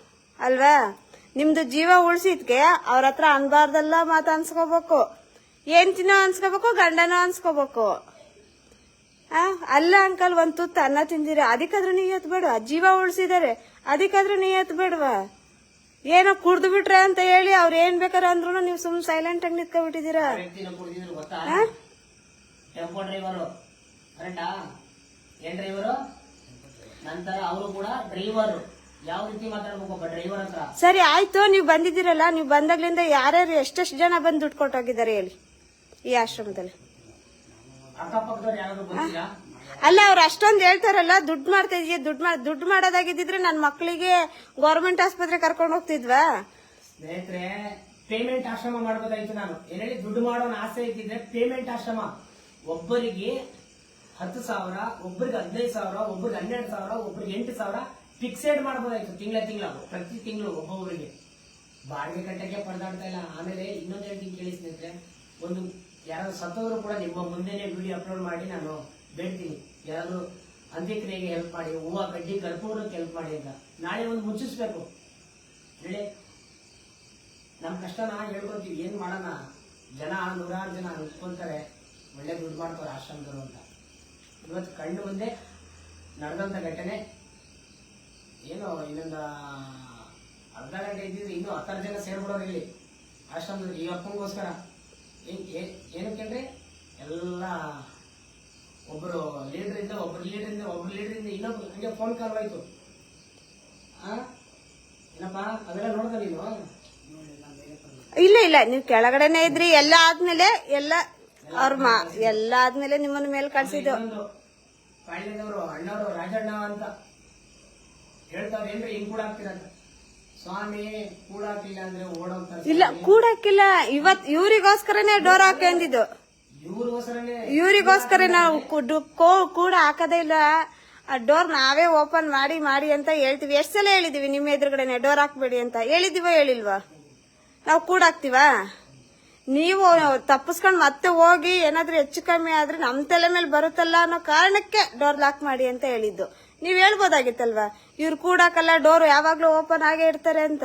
ಅಲ್ವಾ? ನಿಮ್ದು ಜೀವ ಉಳಿಸಿದ್ಕೆ ಅವ್ರ ಹತ್ರ ಅನ್ಬಾರ್ದಲ್ಲ ಮಾತು ಅನ್ಸ್ಕೋಬೇಕು. ಹೆಂಡ್ತಿನೋ ಅನ್ಸ್ಕೋಬೇಕು ಗಂಡನೋ ಅನ್ಸ್ಕೋಬೇಕು. ಅಲ್ಲ ಅಂಕಲ್ ಒಂದ್ ತುತ್ತ ಅನ್ನ ತಿಂದಿರ. ಅದಕ್ಕಾದ್ರೂ ನೀ ಬೇಡ ಜೀವ ಉಳಿಸಿದಾರೆ ಅದಕ್ಕಾದ್ರೂ ನೀ ಬೇಡವಾ ಏನೋ ಕುಡ್ದು ಬಿಟ್ರೆ ಅಂತ ಹೇಳಿ ಅವ್ರು ಏನ್ ಬೇಕಾರೆ ಅಂದ್ರು ನೀವು ಸುಮ್ ಸೈಲೆಂಟ್ ಆಗಿ ನಿಂತ್ಕೊಂಡ್ಬಿಟ್ಟಿದ್ದೀರಾ ವ್ಯಕ್ತಿನ ಕುಡಿದಿದ್ರು ಗೊತ್ತಾ? ಟೆಂಪೋ ಡ್ರೈವರು ಕರೆಕ್ಟಾ ಏನ್ ಡ್ರೈವರು ನಂತರ ಅವರು ಕೂಡ ಡ್ರೈವರ್ ಯಾವ ರೀತಿ ಮಾತಾಡ್ಬೇಕು ಒಬ್ಬ ಡ್ರೈವರ್ ಹತ್ರ? ಸರಿ ಆಯ್ತು ನೀವು ಬಂದಿದ್ದೀರಲ್ಲ ನೀವು ಬಂದಾಗ್ಲಿಂದ ಯಾರ್ಯಾರು ಎಷ್ಟೆಷ್ಟು ಜನ ಬಂದು ದುಡ್ಡು ಕೊಟ್ಟೋಗಿದ್ದಾರೆ ಹೇಳಿ ಈ ಆಶ್ರಮದಲ್ಲಿ. ಅಕ್ಕಪಕ್ಕದವ್ರು ಯಾರಾದ್ರು ಅಲ್ಲ, ಅವ್ರು ಅಷ್ಟೊಂದು ಹೇಳ್ತಾರಲ್ಲ, ದುಡ್ಡು ಮಾಡ್ತಾ ಇದೀಯ, ದುಡ್ಡು ಮಾಡ್ ದುಡ್ಡು ಮಾಡೋದಾಗಿದ್ದಿದ್ರೆ ನನ್ನ ಮಕ್ಕಳಿಗೆ ಗೌರ್ಮೆಂಟ್ ಆಸ್ಪತ್ರೆ ಕರ್ಕೊಂಡು ಹೋಗ್ತಿದ್ವಾ? ಸ್ನೇಹಿತರೆ ಪೇಮೆಂಟ್ ಆಶ್ರಮ ಮಾಡ್ಬೋದಾಯ್ತು ನಾನು. ಏನೇಳಿ ದುಡ್ಡು ಮಾಡೋಣ ಆಸೆ ಇದ್ದಿದ್ರೆ ಪೇಮೆಂಟ್ ಆಶ್ರಮ. ಒಬ್ಬರಿಗೆ ಹತ್ತು ಸಾವಿರ ಒಬ್ಬರಿಗೆ ಹದಿನೈದು ಸಾವಿರ ಒಬ್ಬರಿಗೆ ಹನ್ನೆರಡು ಸಾವಿರ ಒಬ್ಬರಿಗೆ ಎಂಟು ಸಾವಿರ ಫಿಕ್ಸೆಡ್ ಮಾಡ್ಬೋದಾಯ್ತು ತಿಂಗಳ ತಿಂಗಳ ಪ್ರತಿ ತಿಂಗಳು ಒಬ್ಬೊಬ್ಬರಿಗೆ ಬಾಡಿಗೆ ಕಟ್ಟಕ್ಕೆ ಪರದಾಡ್ತಾ ಇಲ್ಲ. ಆಮೇಲೆ ಇನ್ನೊಂದು ಹೇಳ್ತೀನಿ ಕೇಳಿ ಸ್ನೇಹಿತರೆ, ಒಂದು ಯಾರಾದ್ರೂ ಸತ್ತವರು ಕೂಡ ನಿಮ್ಮ ಮುಂದೆನೆ ವಿಡಿಯೋ ಅಪ್ಲೋಡ್ ಮಾಡಿ ನಾನು ಬೇಡ್ತೀನಿ ಯಾರು ಅಂತ್ಯಕ್ರಿಯೆಗೆ ಹೆಲ್ಪ್ ಮಾಡಿ, ಹೂವು ಕಡ್ಡಿ ಕರ್ಪೂರಕ್ಕೆ ಹೆಲ್ಪ್ ಮಾಡಿ ಅಂತ. ನಾಳೆ ಒಂದು ಮುಚ್ಚಿಸ್ಬೇಕು. ಹೇಳಿ? ನಮ್ ಕಷ್ಟನ ಹೇಳ್ಕೊತೀವಿ ಏನು ಮಾಡೋಣ? ಜನ, ನೂರಾರು ಜನ ಅನ್ಕೊಂತಾರೆ ಒಳ್ಳೆ ದುಡ್ಡು ಮಾಡ್ತಾರೆ ಆಶ್ರಮದವರು ಅಂತ. ಇವತ್ತು ಕಣ್ಣು ಮುಂದೆ ನಡೆದಂಥ ಘಟನೆ. ಏನು ಇನ್ನೊಂದು, ಅರ್ಧ ಗಂಟೆ ಇದ್ದಿದ್ರೆ ಇನ್ನೂ ಹತ್ತಾರು ಜನ ಸೇರ್ಬಿಡೋರು ಇಲ್ಲಿ ಆಶ್ರಮದಲ್ಲಿ ಈ ಅಪ್ಪನಿಗೋಸ್ಕರ ಏನು ಏನಕ್ಕೆ ಅಂದರೆ ಎಲ್ಲ ಒಬ್ರು ಲೀಡರ್ ಇಂದ ಒಬ್ರು ಲೀಡರ್ ಇಂದ ಒಬ್ರು ಲೀಡರ್ ಇಂದ ಇನ್ನೊಬ್ರು ಹಂಗೆ ಫೋನ್ ಕಾಲ್ ಆಯ್ತು ಏನಪ್ಪ? ಅದೆಲ್ಲ ನೋಡ್ದ ನೀನು? ಇಲ್ಲ ಇಲ್ಲ. ನೀವು ಕೆಳಗಡೆನೆ ಇದ್ರಿ. ಎಲ್ಲ ಆದ್ಮೇಲೆ ಎಲ್ಲ ಅವ್ರ ಮಾ ಎಲ್ಲ ಆದ್ಮೇಲೆ ನಿಮ್ಮನ್ನ ಮೇಲೆ ಕಳ್ಸಿದ್ದು. ಪಾಳ್ಯದವರು ಅಣ್ಣವರು ರಾಜಣ್ಣ ಅಂತ ಹೇಳ್ತಾವ್ರೆ ಏನ್ರಿ ಹಿಂಗ್ ಕೂಡ ಸ್ವಾಮಿ ಕೂಡಾಕಿಲ್ಲ ಅಂದ್ರೆ ಓಡೋಗ್ತಾರೆ ಇಲ್ಲ ಕೂಡಾಕಿಲ್ಲ ಇವತ್ ಇವರಿಗೋಸ್ಕರನೇ ಡೋರ್ ಹಾಕೊಂಡಿದ್ದು ಇವ್ರಿಗೋಸ್ಕರನೇ ಇವ್ರಿಗೋಸ್ಕರ ನಾವು ಕುಡ್- ಹಾಕದೇ ಇಲ್ಲ. ಆ ಡೋರ್ ನಾವೇ ಓಪನ್ ಮಾಡಿ ಮಾಡಿ ಅಂತ ಹೇಳ್ತೀವಿ. ಎಷ್ಟು ಸಲ ಹೇಳಿದೀವಿ ನಿಮ್ಮ ಎದುರುಗಡೆನೆ ಡೋರ್ ಹಾಕ್ಬೇಡಿ ಅಂತ. ಹೇಳಿದೀವ ಹೇಳಿಲ್ವಾ? ನಾವು ಕೂಡ ಹಾಕ್ತಿವಾ? ನೀವು ತಪ್ಪಿಸ್ಕೊಂಡು ಮತ್ತೆ ಹೋಗಿ ಏನಾದ್ರೂ ಹೆಚ್ಚು ಕಮ್ಮಿ ಆದ್ರೆ ನಮ್ ತಲೆ ಮೇಲೆ ಬರುತ್ತಲ್ಲ ಅನ್ನೋ ಕಾರಣಕ್ಕೆ ಡೋರ್ ಲಾಕ್ ಮಾಡಿ ಅಂತ ಹೇಳಿದ್ದು. ನೀವ್ ಹೇಳ್ಬೋದಾಗಿತ್ತಲ್ವಾ? ಇವ್ರು ಕೂಡಾಕಲ್ಲ ಡೋರ್ ಯಾವಾಗ್ಲೂ ಓಪನ್ ಆಗೇ ಇರ್ತಾರೆ ಅಂತ.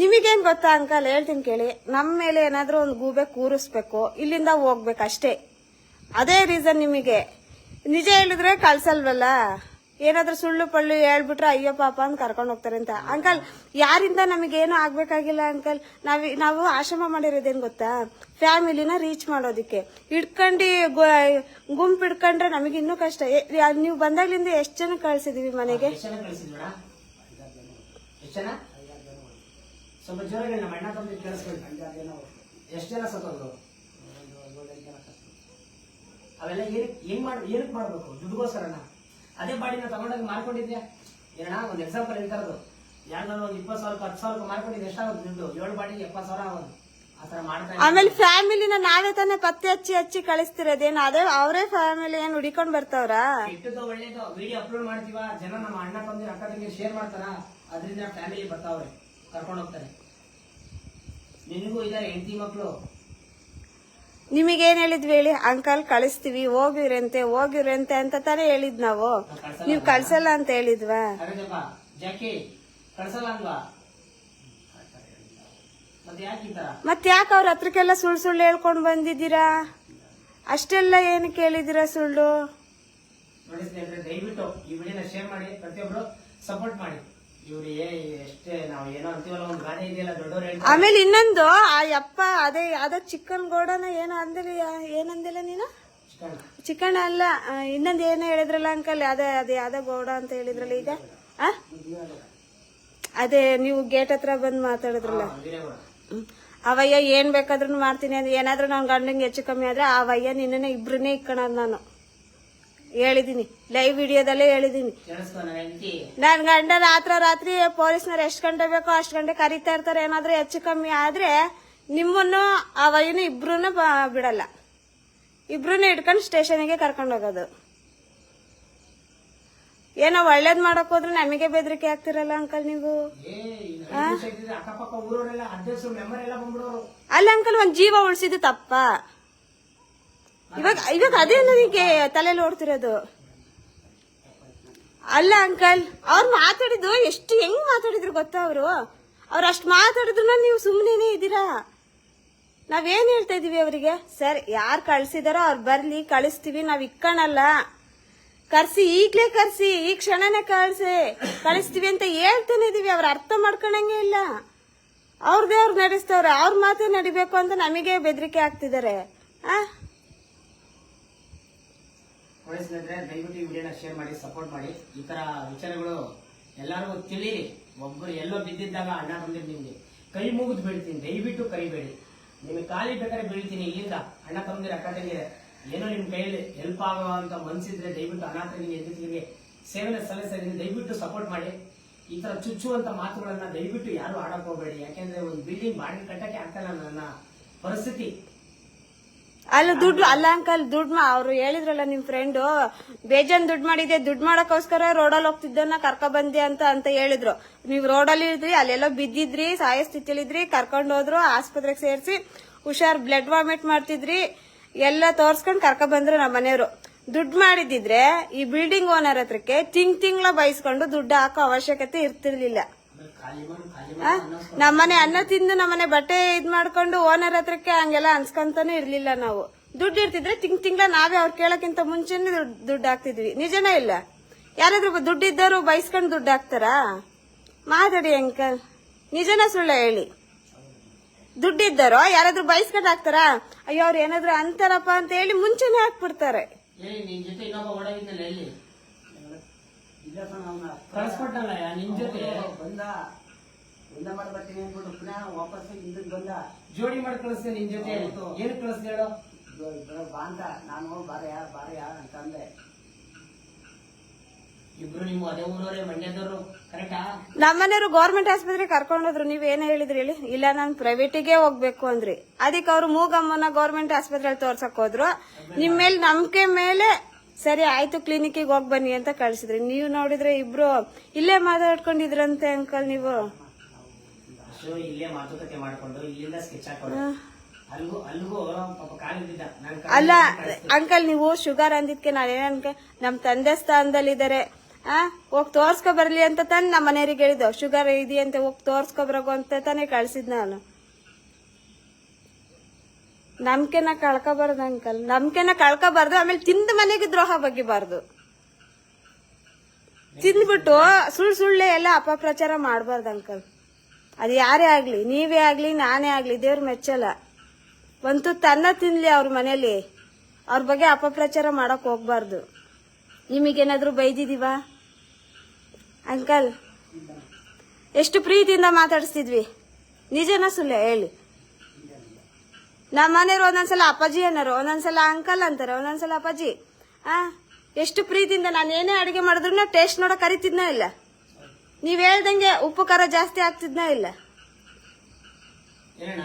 ನಿಮಗೇನ್ ಗೊತ್ತಾ ಅಂಕಲ್ ಹೇಳ್ತೀನಿ ಕೇಳಿ. ನಮ್ಮ ಮೇಲೆ ಏನಾದ್ರೂ ಒಂದು ಗೂಬೆ ಕೂರಿಸ್ಬೇಕು, ಇಲ್ಲಿಂದ ಹೋಗ್ಬೇಕಷ್ಟೇ. ಅದೇ ರೀಸನ್ ನಿಮಗೆ. ನಿಜ ಹೇಳಿದ್ರೆ ಕಳ್ಸಲ್ವಲ್ಲ? ಏನಾದ್ರೂ ಸುಳ್ಳು ಪಳ್ಳು ಹೇಳ್ಬಿಟ್ರೆ ಅಯ್ಯೋ ಪಾಪ ಅಂತ ಕರ್ಕೊಂಡು ಹೋಗ್ತಾರೆ ಅಂತ. ಅಂಕಲ್, ಯಾರಿಂದ ನಮಗೇನು ಆಗ್ಬೇಕಾಗಿಲ್ಲ ಅಂಕಲ್? ನಾವ್ ನಾವು ಆಶ್ರಮ ಮಾಡಿರೋದೇನು ಗೊತ್ತಾ? ಫ್ಯಾಮಿಲಿನ ರೀಚ್ ಮಾಡೋದಿಕ್ಕೆ. ಇಟ್ಕೊಂಡು ಗುಂಪು ಹಿಡ್ಕೊಂಡ್ರೆ ನಮಗೆ ಇನ್ನೂ ಕಷ್ಟ. ನೀವು ಬಂದಾಗ್ಲಿಂದ ಎಷ್ಟು ಜನ ಕಳ್ಸಿದೀವಿ ಮನೆಗೆ ಎಷ್ಟು ಜನ ಕಳಿಸಿದ್ವಣ ಎಷ್ಟು ಜನ ಸ್ವಲ್ಪ ಜೋರಾಗಿ ನಮ್ಮ ಅಣ್ಣ ತಮ್ಮ ಕೇಳಿಸ್ಬೇಕು ಎಷ್ಟು ಜನ ಸತ್ತೋದ್ರು ಅವೆಲ್ಲ ಏನಕ್ಕೆ ಹೆಂಗೆ ಮಾಡ್ ಏನಕ್ಕೆ ಮಾಡಬೇಕು? ದುಡ್ಡುಗೋಸ್ಕರಣ್ಣ ಅದೇ ಬಾಡಿನ ತಗೊಂಡೋಗಿ ಮಾರ್ಕೊಂಡಿದ್ಯಾ? ಏನಣ್ಣ ಒಂದು ಎಕ್ಸಾಂಪಲ್ ಹೇಳ್ತಾರದು. ಯಾರು ಒಂದು ಇಪ್ಪತ್ತು ಸಾವಿರ ಹತ್ತು ಸಾವಿರ ಮಾರ್ಕೊಂಡಿದ್ದು ಎಷ್ಟಾಗುತ್ತೆ ದುಡ್ಡು? ಏಳು ಬಾಡಿಗೆ ಎಪ್ಪತ್ತು ಸಾವಿರ ಆಗೋದು. ಆಮೇಲೆ ಫ್ಯಾಮಿಲಿನ ನಾವೇ ತಾನೇ ಪತ್ತೆ ಹಚ್ಚಿ ಹಚ್ಚಿ ಕಳಿಸ್ತಿರೋದೇನು? ಅದೇ ಅವರೇ ಫ್ಯಾಮಿಲಿ ಏನು ಹುಡಿಕೊಂಡ್ ಬರ್ತಾವ್ರಾ? ಕೆಟ್ಟದ್ದು ಒಳ್ಳೇದು. ವಿಡಿಯೋ ಅಪ್ಲೋಡ್ ಮಾಡ್ತೀವ? ಜನ ನಮ್ಮ ಅಣ್ಣ ತಂದಿರ ಅಕ್ಕ ತಂಗಿ ಶೇರ್ ಮಾಡ್ತಾರ? ಅದರಿಂದ ಫ್ಯಾಮಿಲಿ ಬರ್ತಾವ್ರೆ. ಕರ್ಕೊಂಡು ಹೋಗ್ತಾರೆ. ನಿನಗೂ ಇದಾರೆ ಹೆಂಡತಿ ಮಕ್ಕಳು ನಿಮಗೇನ್ ಹೇಳಿದ್ವಿ ಹೇಳಿ? ಅಂಕಲ್ ಕಳಿಸ್ತೀವಿ ಹೋಗಿರಂತೆ ಹೋಗಿರಂತೆ ಅಂತ ತಾನೇ ಹೇಳಿದ್ ನಾವು. ನೀವು ಕಳ್ಸಲ್ಲ ಅಂತ ಹೇಳಿದ್ವಾ? ಅರೇಜಪ್ಪ ಜಾಕಿ ಕಳ್ಸಲ್ಲ ಅಲ್ವಾ ಮತ್ತೆ ಯಾಕೆ ಈ ತರ? ಮತ್ ಯಾಕೆ ಅವ್ರ ಹತ್ರಕ್ಕೆಲ್ಲ ಸುಳ್ಳು ಸುಳ್ಳು ಹೇಳ್ಕೊಂಡು ಬಂದಿದ್ದೀರಾ? ಅಷ್ಟೆಲ್ಲ ಏನು ಕೇಳಿದಿರ ಸುಳ್ಳು? ನೋಡಿ ಸ್ನೇಹಿತರೆ ದಯವಿಟ್ಟು ಈ ವಿಡಿಯೋನ ಶೇರ್ ಮಾಡಿ ಪ್ರತಿಯೊಬ್ರು ಸಪೋರ್ಟ್ ಮಾಡಿ. ಆಮೇಲೆ ಇನ್ನೊಂದು ಆ ಯಪ್ಪ ಅದೇ ಅದ ಚಿಕನ್ ಗೋಡನ ಏನು ಅಂದಿಲ್ಲ ಏನಂದಿಲ್ಲ ನೀನು? ಚಿಕನ್ ಅಲ್ಲ ಇನ್ನೊಂದು ಏನೋ ಹೇಳಿದ್ರಲ್ಲ ಅಂಕಲ್ ಅದೇ ಅದೇ ಯಾವ್ದೋ ಗೌಡ ಅಂತ ಹೇಳಿದ್ರಲ್ಲ ಈಗ? ಆ? ಅದೇ ನೀವು ಗೇಟ್ ಹತ್ರ ಬಂದು ಮಾತಾಡಿದ್ರಲ್ಲ. ಅವಯ್ಯ ಏನ್ ಬೇಕಾದ್ರೂ ಮಾಡ್ತೀನಿ ಅಂದ್ರೆ ಏನಾದ್ರೂ ನನ್ನ ಗಂಡಂಗೆ ಹೆಚ್ಚು ಕಮ್ಮಿ ಆದ್ರೆ ಅವಯ್ಯ ನಿನ್ನೆ ಇಬ್ಬರನ್ನೇ ಇಕ್ಕಣ ನಾನು. ಹೇಳಿದೀನಿ. ಲೈವ್ ವಿಡಿಯೋದಲ್ಲೇ ಹೇಳಿದ್ದೀನಿ ನನ್ನ ನನ್ ಗಂಡ ರಾತ್ರಿ ರಾತ್ರಿ ಪೊಲೀಸ್ನವ್ರು ಎಷ್ಟು ಗಂಟೆ ಬೇಕೋ ಅಷ್ಟು ಗಂಟೆ ಕರೀತಾ ಇರ್ತಾರೆ ಏನಾದ್ರೂ ಹೆಚ್ಚು ಕಮ್ಮಿ ಆದ್ರೆ ನಿಮ್ಮನ್ನು ಆ ವೈನು ಇಬ್ರು ಬಿಡಲ್ಲ. ಇಬ್ರು ಇಟ್ಕೊಂಡು ಸ್ಟೇಷನ್ಗೆ ಕರ್ಕೊಂಡು ಹೋಗೋದು ಏನೋ ಒಳ್ಳೇದ್ ಮಾಡಕ್ ಹೋದ್ರೆ ನಮಗೆ ಬೆದರಿಕೆ ಆಗ್ತಿರಲ್ಲ ಅಂಕಲ್ ನೀವು? ಅಲ್ಲ ಅಂಕಲ್ ಒಂದ್ ಜೀವ ಉಳಿಸಿದ್ದು ತಪ್ಪ? ಇವಾಗ ಇವಾಗ ಅದೇ ನನಗೆ ತಲೆಯಲ್ಲಿ ಓಡ್ತಿರೋದು. ಅಲ್ಲ ಅಂಕಲ್, ಅವ್ರು ಮಾತಾಡಿದ್ದು ಎಷ್ಟು ಹೆಂಗ್ ಮಾತಾಡಿದ್ರು ಗೊತ್ತಾ ಅವರು? ಅವ್ರು ಅಷ್ಟು ಮಾತಾಡಿದ್ರು ನೀವು ಸುಮ್ಮನೆ ಇದ್ದೀರಾ? ನಾವೇನ್ ಹೇಳ್ತಾ ಇದೀವಿ ಅವರಿಗೆ? ಸರ್, ಯಾರು ಕಳ್ಸಿದಾರೋ ಅವ್ರು ಬರ್ಲಿ, ಕಳಿಸ್ತೀವಿ, ನಾವ್ ಇಕ್ಕಣಲ್ಲ. ಕರ್ಸಿ, ಈಗ್ಲೇ ಕರ್ಸಿ, ಈ ಕ್ಷಣನೇ ಕಳ್ಸಿ. ಕಳಿಸ್ತೀವಿ ಅಂತ ಹೇಳ್ತಾನೆ ಇದೀವಿ, ಅವ್ರ ಅರ್ಥ ಮಾಡ್ಕೊಳಂಗೆ ಇಲ್ಲ. ಅವ್ರದೇ ಅವ್ರು ನಡೆಸ್ತವ್ರೆ, ಅವ್ರ ಮಾತೇ ನಡಿಬೇಕು ಅಂತ ನಮಗೆ ಬೆದರಿಕೆ ಆಗ್ತಿದ್ದಾರೆ ಆ? ಸ್ನೇಹಿತರೆ ದಯವಿಟ್ಟು ಈ ವಿಡಿಯೋನ ಶೇರ್ ಮಾಡಿ ಸಪೋರ್ಟ್ ಮಾಡಿ. ಈ ತರ ವಿಚಾರಗಳು ಎಲ್ಲರಿಗೂ ತಿಳಿರಿ. ಒಬ್ಬರು ಎಲ್ಲೋ ಬಿದ್ದಿದ್ದಾಗ ಅಣ್ಣ ಬಂದಿರ್ ನಿಮ್ಗೆ. ಕೈ ಮುಗಿದು ಬೀಳ್ತೀನಿ. ದಯವಿಟ್ಟು ಕರಿಬೇಡಿ ನಿಮಗೆ ಖಾಲಿ ಬೇಕಾದ್ರೆ ಬೀಳ್ತೀನಿ. ಇಲ್ಲಿಂದ ಅಣ್ಣ ತಮ್ಮದಿರ ಅಕ್ಕ ಏನೋ ನಿಮ್ಮ ಕೈಯಲ್ಲಿ ಹೆಲ್ಪ್ ಆಗುವಂತ ಮನ್ಸಿದ್ರೆ ದಯವಿಟ್ಟು ಅಣ್ಣ ತಂಗಿ ಎದ್ದಿಗೆ ಸೇವೆನ ಸಲ್ಲಿಸಿದ್ರೆ ದಯವಿಟ್ಟು ಸಪೋರ್ಟ್ ಮಾಡಿ. ಈ ತರ ಚುಚ್ಚುವಂತ ಮಾತುಗಳನ್ನ ದಯವಿಟ್ಟು ಯಾರು ಆಡಕ್ ಹೋಗ್ಬೇಡಿ. ಯಾಕೆಂದ್ರೆ ಒಂದು ಬಿಲ್ಡಿಂಗ್ ಬಾಡಿಗೆ ಕಟ್ಟಕ್ಕೆ ಆಗ್ತಾನ ನನ್ನ ಪರಿಸ್ಥಿತಿ. ಅಲ್ಲ ದುಡ್ಡು, ಅಲ್ಲ ಅಂಕಲ್ ದುಡ್ಡು ಅವ್ರು ಹೇಳಿದ್ರಲ್ಲ ನಿಮ್ ಫ್ರೆಂಡು ಬೇಜಾನ್ ದುಡ್ಡು ಮಾಡಿದೆ ದುಡ್ಡು ಮಾಡಕ್ಕೋಸ್ಕರ ರೋಡಲ್ಲಿ ಹೋಗ್ತಿದ್ದನ್ನ ಕರ್ಕ ಬಂದೆ ಅಂತ ಅಂತ ಹೇಳಿದ್ರು. ನೀವ್ ರೋಡಲ್ಲಿ ಇದ್ರಿ, ಅಲ್ಲೆಲ್ಲೋ ಬಿದ್ದಿದ್ರಿ, ಸಾಯ ಸ್ಥಿತಿಲಿದ್ರಿ ಕರ್ಕೊಂಡ್ ಹೋದ್ರು, ಆಸ್ಪತ್ರೆಗೆ ಸೇರಿಸಿ, ಹುಷಾರ್ ಬ್ಲಡ್ ವಾಮಿಟ್ ಮಾಡ್ತಿದ್ರಿ, ಎಲ್ಲ ತೋರ್ಸ್ಕೊಂಡ್ ಕರ್ಕ ಬಂದ್ರು ನಮ್ಮ ಮನೆಯವರು. ದುಡ್ಡು ಮಾಡಿದಿದ್ರೆ ಈ ಬಿಲ್ಡಿಂಗ್ ಓನರ್ ಹತ್ರಕ್ಕೆ ತಿಂಗ್ ತಿಂಗ್ಳ ಬಯಸ್ಕೊಂಡು ದುಡ್ಡು ಹಾಕೋ ಅವಶ್ಯಕತೆ ಇರ್ತಿರ್ಲಿಲ್ಲ. ನಮ್ಮನೆ ಅನ್ನ ತಿಂದು ನಮ್ಮನೆ ಬಟ್ಟೆ ಇದ್ ಮಾಡ್ಕೊಂಡು ಓನರ್ ಹತ್ರಕ್ಕೆ ಹಂಗೆಲ್ಲ ಅನ್ಸ್ಕೊಂತಾನೆ ಇರ್ಲಿಲ್ಲ ನಾವು. ದುಡ್ಡು ಇರ್ತಿದ್ರೆ ತಿಂಗ್ ತಿಂಗ್ಳ ನಾವೇ ಅವ್ರು ಕೇಳಕ್ಕಿಂತ ಮುಂಚೆನೆ ದುಡ್ಡು ದುಡ್ಡು ಹಾಕ್ತಿದ್ವಿ. ನಿಜನೇ ಇಲ್ಲ? ಯಾರಾದ್ರೂ ದುಡ್ಡು ಇದ್ದವರು ಬಯಸ್ಕೊಂಡು ದುಡ್ಡು ಹಾಕ್ತಾರಾ? ಮಾತಾಡಿ ಅಂಕಲ್. ನಿಜನ ಸುಳ್ಳ ಹೇಳಿ. ದುಡ್ಡಿದ್ದಾರೋ ಯಾರಾದ್ರೂ ಬೈಸ್ಕೊಂಡು ಹಾಕ್ತಾರ? ಅಯ್ಯೋ ಅವ್ರು ಏನಾದ್ರು ಅಂತಾರಪ್ಪ ಅಂತ ಹೇಳಿ ಮುಂಚೆನೆ ಹಾಕ್ಬಿಡ್ತಾರೆ. ಏ ನಿನ್ ಜೊತೆ ಇನ್ನೊಬ್ಬ ಓಡಾಗಿದ್ದಲ್ಲ ಎಲ್ಲಿ ಇಲ್ಲ ಕಣ ಅವನ ಕಳ್ಸ್ಕೊಟ್ಟಲ್ಲ ನಿನ್ ಜೊತೆ ಬಂದ ಒಂದ ಮಾಡಿ ಬರ್ತೀನಿ ಅಂದ್ಬಿಟ್ಟು ಪುನಃ ವಾಪಸ್ ಹಿಂದಕ್ಕೆ ಬಂದ. ಜೋಡಿ ಮಾಡಿ ಕಳಿಸ್ದೆ ನಿನ್ ಜೊತೆ. ಏನು ಕಳಿಸ್ದೆ ಹೇಳು? ಬ- ಅಂತ ನಾನು ಬಾರಯ ಬಾರಯ ಅಂತ ಅಂದೆ. ಇಬ್ರು ನಿಮ್ಮ ಅದೇ ಊರವರೇ ಮಂಡ್ಯದವರು. ಕರೆಕ್ಟಾ ನಮ್ಮನೆಯವರು ಗೌರ್ಮೆಂಟ್ ಆಸ್ಪತ್ರೆ ಕರ್ಕೊಂಡೋದ್ರು. ನೀವ್ ಏನ್ ಹೇಳಿದ್ರಿ ಹೇಳಿ? ಇಲ್ಲ ನಾನ್ ಪ್ರೈವೇಟಿಗೆ ಹೋಗ್ಬೇಕು ಅಂದ್ರಿ. ಅದಕ್ಕೆ ಅವ್ರು ಮೂಗಮ್ಮನ ಗೌರ್ಮೆಂಟ್ ಆಸ್ಪತ್ರೆಯಲ್ಲಿ ತೋರ್ಸಕ್ ಹೋದ್ರು. ನಿಮ್ ಮೇಲೆ ನಂಬಿಕೆ ಮೇಲೆ ಸರಿ ಆಯ್ತು ಕ್ಲಿನಿಕ್ಗೆ ಹೋಗ್ ಬನ್ನಿ ಅಂತ ಕಳ್ಸಿದ್ರಿ. ನೀವು ನೋಡಿದ್ರೆ ಇಬ್ರು ಇಲ್ಲೇ ಮಾತಾಡ್ಕೊಂಡಿದ್ರಂತೆ ಅಂಕಲ್ ನೀವು. ಅಶೋ ಇಲ್ಲೇ ಮಾತುಕತೆ ಮಾಡ್ಕೊಂಡು ಇಲ್ಲಿಂದ ಸ್ಕೆಚ್ ಹಾಕೊಂಡು ಅಲ್ಗೂ ಅಲ್ಗೂ ಪಾಪ ಕಾಲಿದ್ದ ನಾನು ಅಲ್ಲ ಅಂಕಲ್ ನೀವು ಶುಗರ್ ಅಂದಿದ್ಕೆ ನಾನೇನ ಅನ್ಕೆ ನಮ್ ತಂದೆ ಸ್ಥಾನದಲ್ಲಿದ್ದಾರೆ. ಆ ಹೋಗಿ ತೋರ್ಸ್ಕೊ ಬರ್ಲಿ ಅಂತ ತಾನೆ ನಮ್ಮ ಮನೆಯವ್ರಿಗೆ ಹೇಳಿದ್ದು. ಶುಗರ್ ಇದೆಯಂತೆ ಹೋಗ್ ತೋರ್ಸ್ಕೊ ಬರಗು ಅಂತ ತಾನೇ ಕಳ್ಸಿದ್ ನಾನು. ನಂಬಿಕೆನ ಕಳ್ಕೊಬಾರ್ದು ಅಂಕಲ್. ನಂಬಿಕೆನ ಕಳ್ಕೊಬಾರ್ದು ಆಮೇಲೆ ತಿಂದ ಮನೆಗೆ ದ್ರೋಹ ಬಗ್ಗಿಬಾರ್ದು. ತಿಂದ್ಬಿಟ್ಟು ಸುಳ್ಳು ಸುಳ್ಳೆ ಎಲ್ಲ ಅಪಪ್ರಚಾರ ಮಾಡಬಾರ್ದು ಅಂಕಲ್. ಅದು ಯಾರೇ ಆಗಲಿ, ನೀವೇ ಆಗಲಿ, ನಾನೇ ಆಗಲಿ, ದೇವ್ರ ಮೆಚ್ಚಲ್ಲ. ಒಂದು ತನ್ನ ತಿನ್ಲಿ ಅವ್ರ ಮನೇಲಿ. ಅವ್ರ ಬಗ್ಗೆ ಅಪಪ್ರಚಾರ ಮಾಡೋಕೆ ಹೋಗ್ಬಾರ್ದು. ನಿಮಗೇನಾದರೂ ಬೈದಿದೀವಾ? ಅಂಕಲ್, ಎಷ್ಟು ಪ್ರೀತಿಯಿಂದ ಮಾತಾಡಿಸ್ತಿದ್ವಿ. ನಿಜನ ಸುಳ್ಳೆ ಹೇಳಿ. ನಮ್ಮ ಮನೆಯವ್ರು ಒಂದೊಂದ್ಸಲ ಅಪ್ಪಾಜಿ ಅನ್ನೋರು, ಒಂದೊಂದ್ಸಲ ಅಂಕಲ್ ಅಂತಾರೆ, ಒಂದೊಂದ್ಸಲ ಅಪ್ಪಾಜಿ. ಆ, ಎಷ್ಟು ಪ್ರೀತಿಯಿಂದ ನಾನು ಏನೇ ಅಡುಗೆ ಮಾಡಿದ್ರು ಟೇಸ್ಟ್ ನೋಡಕ್ ಕರಿತಿದ್ನ ಇಲ್ಲ. ನೀವ್ ಹೇಳ್ದಂಗೆ ಉಪ್ಪು ಖಾರ ಜಾಸ್ತಿ ಆಗ್ತಿದ್ನ ಇಲ್ಲ? ಏನಣ್ಣ